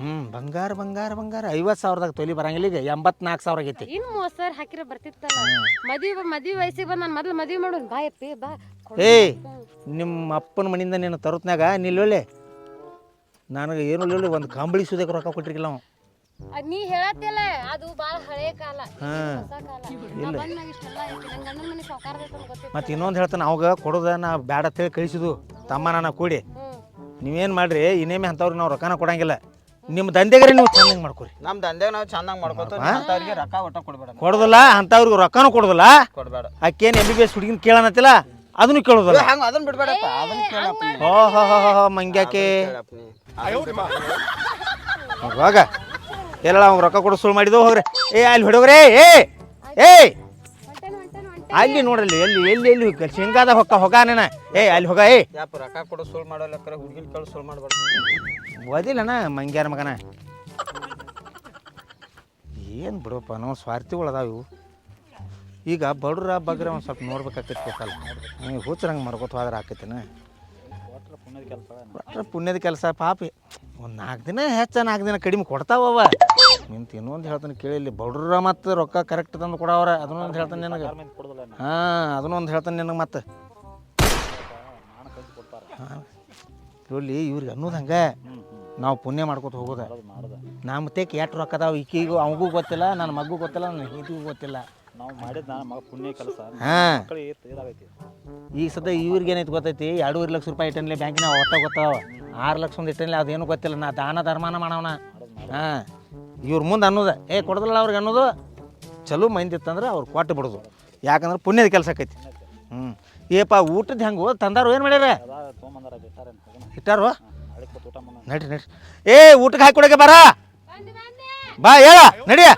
ಹ್ಞೂ ಬಂಗಾರ ಬಂಗಾರ ಬಂಗಾರ. ಐವತ್ತು ಸಾವಿರದಾಗ ತೊಲಿ ಬರಂಗಿಲ್ಲ ಈಗ. ಎಂಬತ್ನಾಲ್ಕು ಸಾವಿರ ಆಗೈತಿ. ಇನ್ ಮೂವತ್ ಸಾವಿರ ಹಾಕಿರ ಬರ್ತಿತ್ತಲ್ಲ. ಮದ್ವಿ ಮದ್ವಿ ವಯಸ್ಸಿಗೆ ಬಂದ್ ನಾನು ಮೊದ್ಲು ಮದ್ವಿ ಮಾಡೋನ್. ಬಾ ಅಪ್ಪಿ ಬಾ. ಏಯ್ ನಿಮ್ಮ ಅಪ್ಪನ ಮನೆಯಿಂದ ನೀನು ತರುತ್ನಾಗ ನಿಲ್ಲೊಳ್ಳೆ ನನಗೆ ಏನು ಇಲ್ಲ ಒಂದು ಕಂಬಳಿ ಸುದಕ್ಕೆ ರೊಕ್ಕ ಕೊಟ್ಟಿರ್ಕಿಲ್ಲ ಅವ. ಅದ್ ನೀ ಹೇಳತ್ತಿಲ್ಲ. ಅದು ಬಾಳ ಹಳೆ ಕಾಲ. ಹಾಂ. ಹೊಸ ಕಾಲ. ನಾ ಬಂದಾಗ ಇಷ್ಟೆಲ್ಲ ಐತಿ ನಂಗೆ ಗಂಡನ ಮನೆ ಗೊತ್ತಿತ್ತು. ಮತ್ತು ಇನ್ನೊಂದು ಹೇಳ್ತಾನೆ ಅವಾಗ ಕೊಡೋದ ನಾ ಬ್ಯಾಡ ಅಂತೇಳಿ ಕಳಿಸಿದು. ತಮ್ಮ ನಾನು ಕೂಡಿ. ಹ್ಮ್. ನೀವೇನು ಮಾಡ್ರಿ ಇನ್ನೇಮೆ ಅಂಥವ್ರಿಗೆ ನಾವು ರೊಕ್ಕನ ಕೊಡಂಗಿಲ್ಲ. ನಿಮ್ಮ ದಂಧೆಗರಿ ನೀವು ಚೆನ್ನಾಗಿ ಮಾಡ್ಕೊರಿ. ನಮ್ಮ ದಂದೆ ನಾವು ಚಂದಂಗ್ ಮಾಡ್ಕೋತೀವಿ ಅಂಥವ್ರಿಗೆ ರೊಕ್ಕ ಒಟ್ಟ ಕೊಡ್ಬೇಡ ಕೊಡೋದಿಲ್ಲ ಅಂಥವ್ರಿಗೆ ರೊಕ್ಕನೂ ಕೊಡೋದಿಲ್ಲ. ಕೊಡ್ಬೇಡ. ಆಕೇನು ಎಂ ಬಿ ಬಿ ಎಸ್ ಹುಡುಗಿನ ಕೇಳನತ್ತಿಲ್ಲ ಅದನ್ನು ಕೇಳೋದಿಲ್ಲ. ಹಂಗ ಅದನ್ನ ಬಿಡ್ಬೇಡಪ್ಪ ಅದನ್ನ ಕೇಳಪ್ಪ ನೀ. ಓ ಹೋ ಹೋ ಹೋ ಮಂಗ್ಯಾಕೆ. ಕೇಳಪ್ಪ ನೀ. ಎಲ್ಲ ಅವ್ನು ರೊಕ್ಕ ಕೊಡು ಸುಳ್ಳು ಮಾಡಿದ್ದು ಹೋಗ್ರಿ. ಏ ಅಲ್ಲಿ ಹೊಡೋಗ್ರೆ ಏ ಏ ಅಲ್ಲಿ ನೋಡಲ್ಲಿ ಎಲ್ಲಿ ಎಲ್ಲಿ ಎಲ್ಲಿ ಶೇಂಗಾದ ಹೊಕ್ಕ ಹೊಗ ನೀನ? ಏ ಅಲ್ಲಿ ಹೋಗ ಏ. ರೊಕ್ಕ ಕೊಡು ಸುಳ್ಳು ಮಾಡೋ ಲೆಕ್ಕರ ಹುಡುಗಿನ ಕಳು ಸುಳ್ಳು ಮಾಡ್ಬಾರ್ದು ಓದಿಲ್ಲನ ಮಂಗ್ಯಾರ ಮಗನ? ಏನು ಬಿಡಪ್ಪ ನಾವು ಸ್ವಾರ್ಥಿಗಳು ಇವು. ಈಗ ಬಡ್ರ ಬಗ್ರ ಒಂದು ಸ್ವಲ್ಪ ನೋಡ್ಬೇಕಾಕೈತಿ ಕೆಲಸ ನೀವು ಹುಚ್ಚರಂಗೆ ಮಾಡ್ಕೋತ ಹೋದ್ರೆ ಆಕೈತಿನ? ಒಟ್ರೆ ಪುಣ್ಯದ ಕೆಲಸ ಪಾಪಿ. ಒಂದು ನಾಲ್ಕು ದಿನ ಹೆಚ್ಚ ನಾಲ್ಕು ದಿನ ಕಡಿಮೆ ಕೊಡ್ತಾವವ ನಿಂತ ಇನ್ನೊಂದು ಹೇಳ್ತಾನೆ ಕೇಳಿಲ್ಲ ಬಡ್ರ ಮತ್ತು ರೊಕ್ಕ ಕರೆಕ್ಟ್ ತಂದು ಕೊಡವ್ರ ಅದನ್ನೊಂದು ಹೇಳ್ತಾನೆ ನಿನಗೆ. ಹಾಂ ಅದನ್ನೊಂದು ಹೇಳ್ತಾನೆ ನಿನಗೆ ಮತ್ತೆ ಇಲ್ಲಿ ಇವ್ರಿಗೆ ಅನ್ನೋದು ಹಂಗೆ. ನಾವು ಪುಣ್ಯ ಮಾಡ್ಕೊತ ಹೋಗೋದ. ನಮ್ಮ ತೇಕ್ ಎಷ್ಟು ರೊಕ್ಕ ಅದಾವ ಈಕಿಗೂ ಅವಗೂ ಗೊತ್ತಿಲ್ಲ ನನ್ನ ಮಗು ಗೊತ್ತಿಲ್ಲ ನನ್ನ ಈಗಿಗೂ ಗೊತ್ತಿಲ್ಲ. ನಾವು ಮಾಡಿದ ನಾನು ಮಗ ಪುಣ್ಯ ಕೆಲಸ. ಹಾಂ. ಈಗ ಸದ್ಯ ಇವ್ರಿಗೆ ಏನೈತೆ ಗೊತ್ತೈತಿ ಎರಡೂವರೆ ಲಕ್ಷ ರೂಪಾಯಿ ಇಟ್ಟನ್ಲೆ ಬ್ಯಾಂಕಿನ ಒಟ್ಟ ಗೊತ್ತಾವ. ಆರು ಲಕ್ಷ ಒಂದು ಇಟ್ಟನ್ಲೆ ಅದೇನು ಗೊತ್ತಿಲ್ಲ ನಾ ದಾನ ಧರ್ಮಾನ ಮಾಡವನ. ಹಾಂ. ಇವ್ರ ಮುಂದೆ ಅನ್ನೋದು ಏ ಕೊಡೋದಿಲ್ಲ ಅವ್ರಿಗೆ ಅನ್ನೋದು ಚಲೋ ಮೈಂದಿತ್ತಂದ್ರೆ ಅವ್ರು ಕೊಟ್ಟು ಬಿಡೋದು. ಯಾಕಂದ್ರೆ ಪುಣ್ಯದ ಕೆಲಸ ಆಕೈತಿ. ಹ್ಞೂ ಏಪ ಊಟದ ಹೆಂಗೆ ತಂದಾರು ಏನು ಮಾಡ್ಯಾರ? ಇಟ್ಟಾರೆ? ನಡ್ರಿ ನಡ್ರಿ. ಏ ಊಟಕ್ಕೆ ಹಾಕಿ ಕೊಡಕ್ಕೆ ಬರ. ಬಾ ಹೇಳ ನಡಿಯ.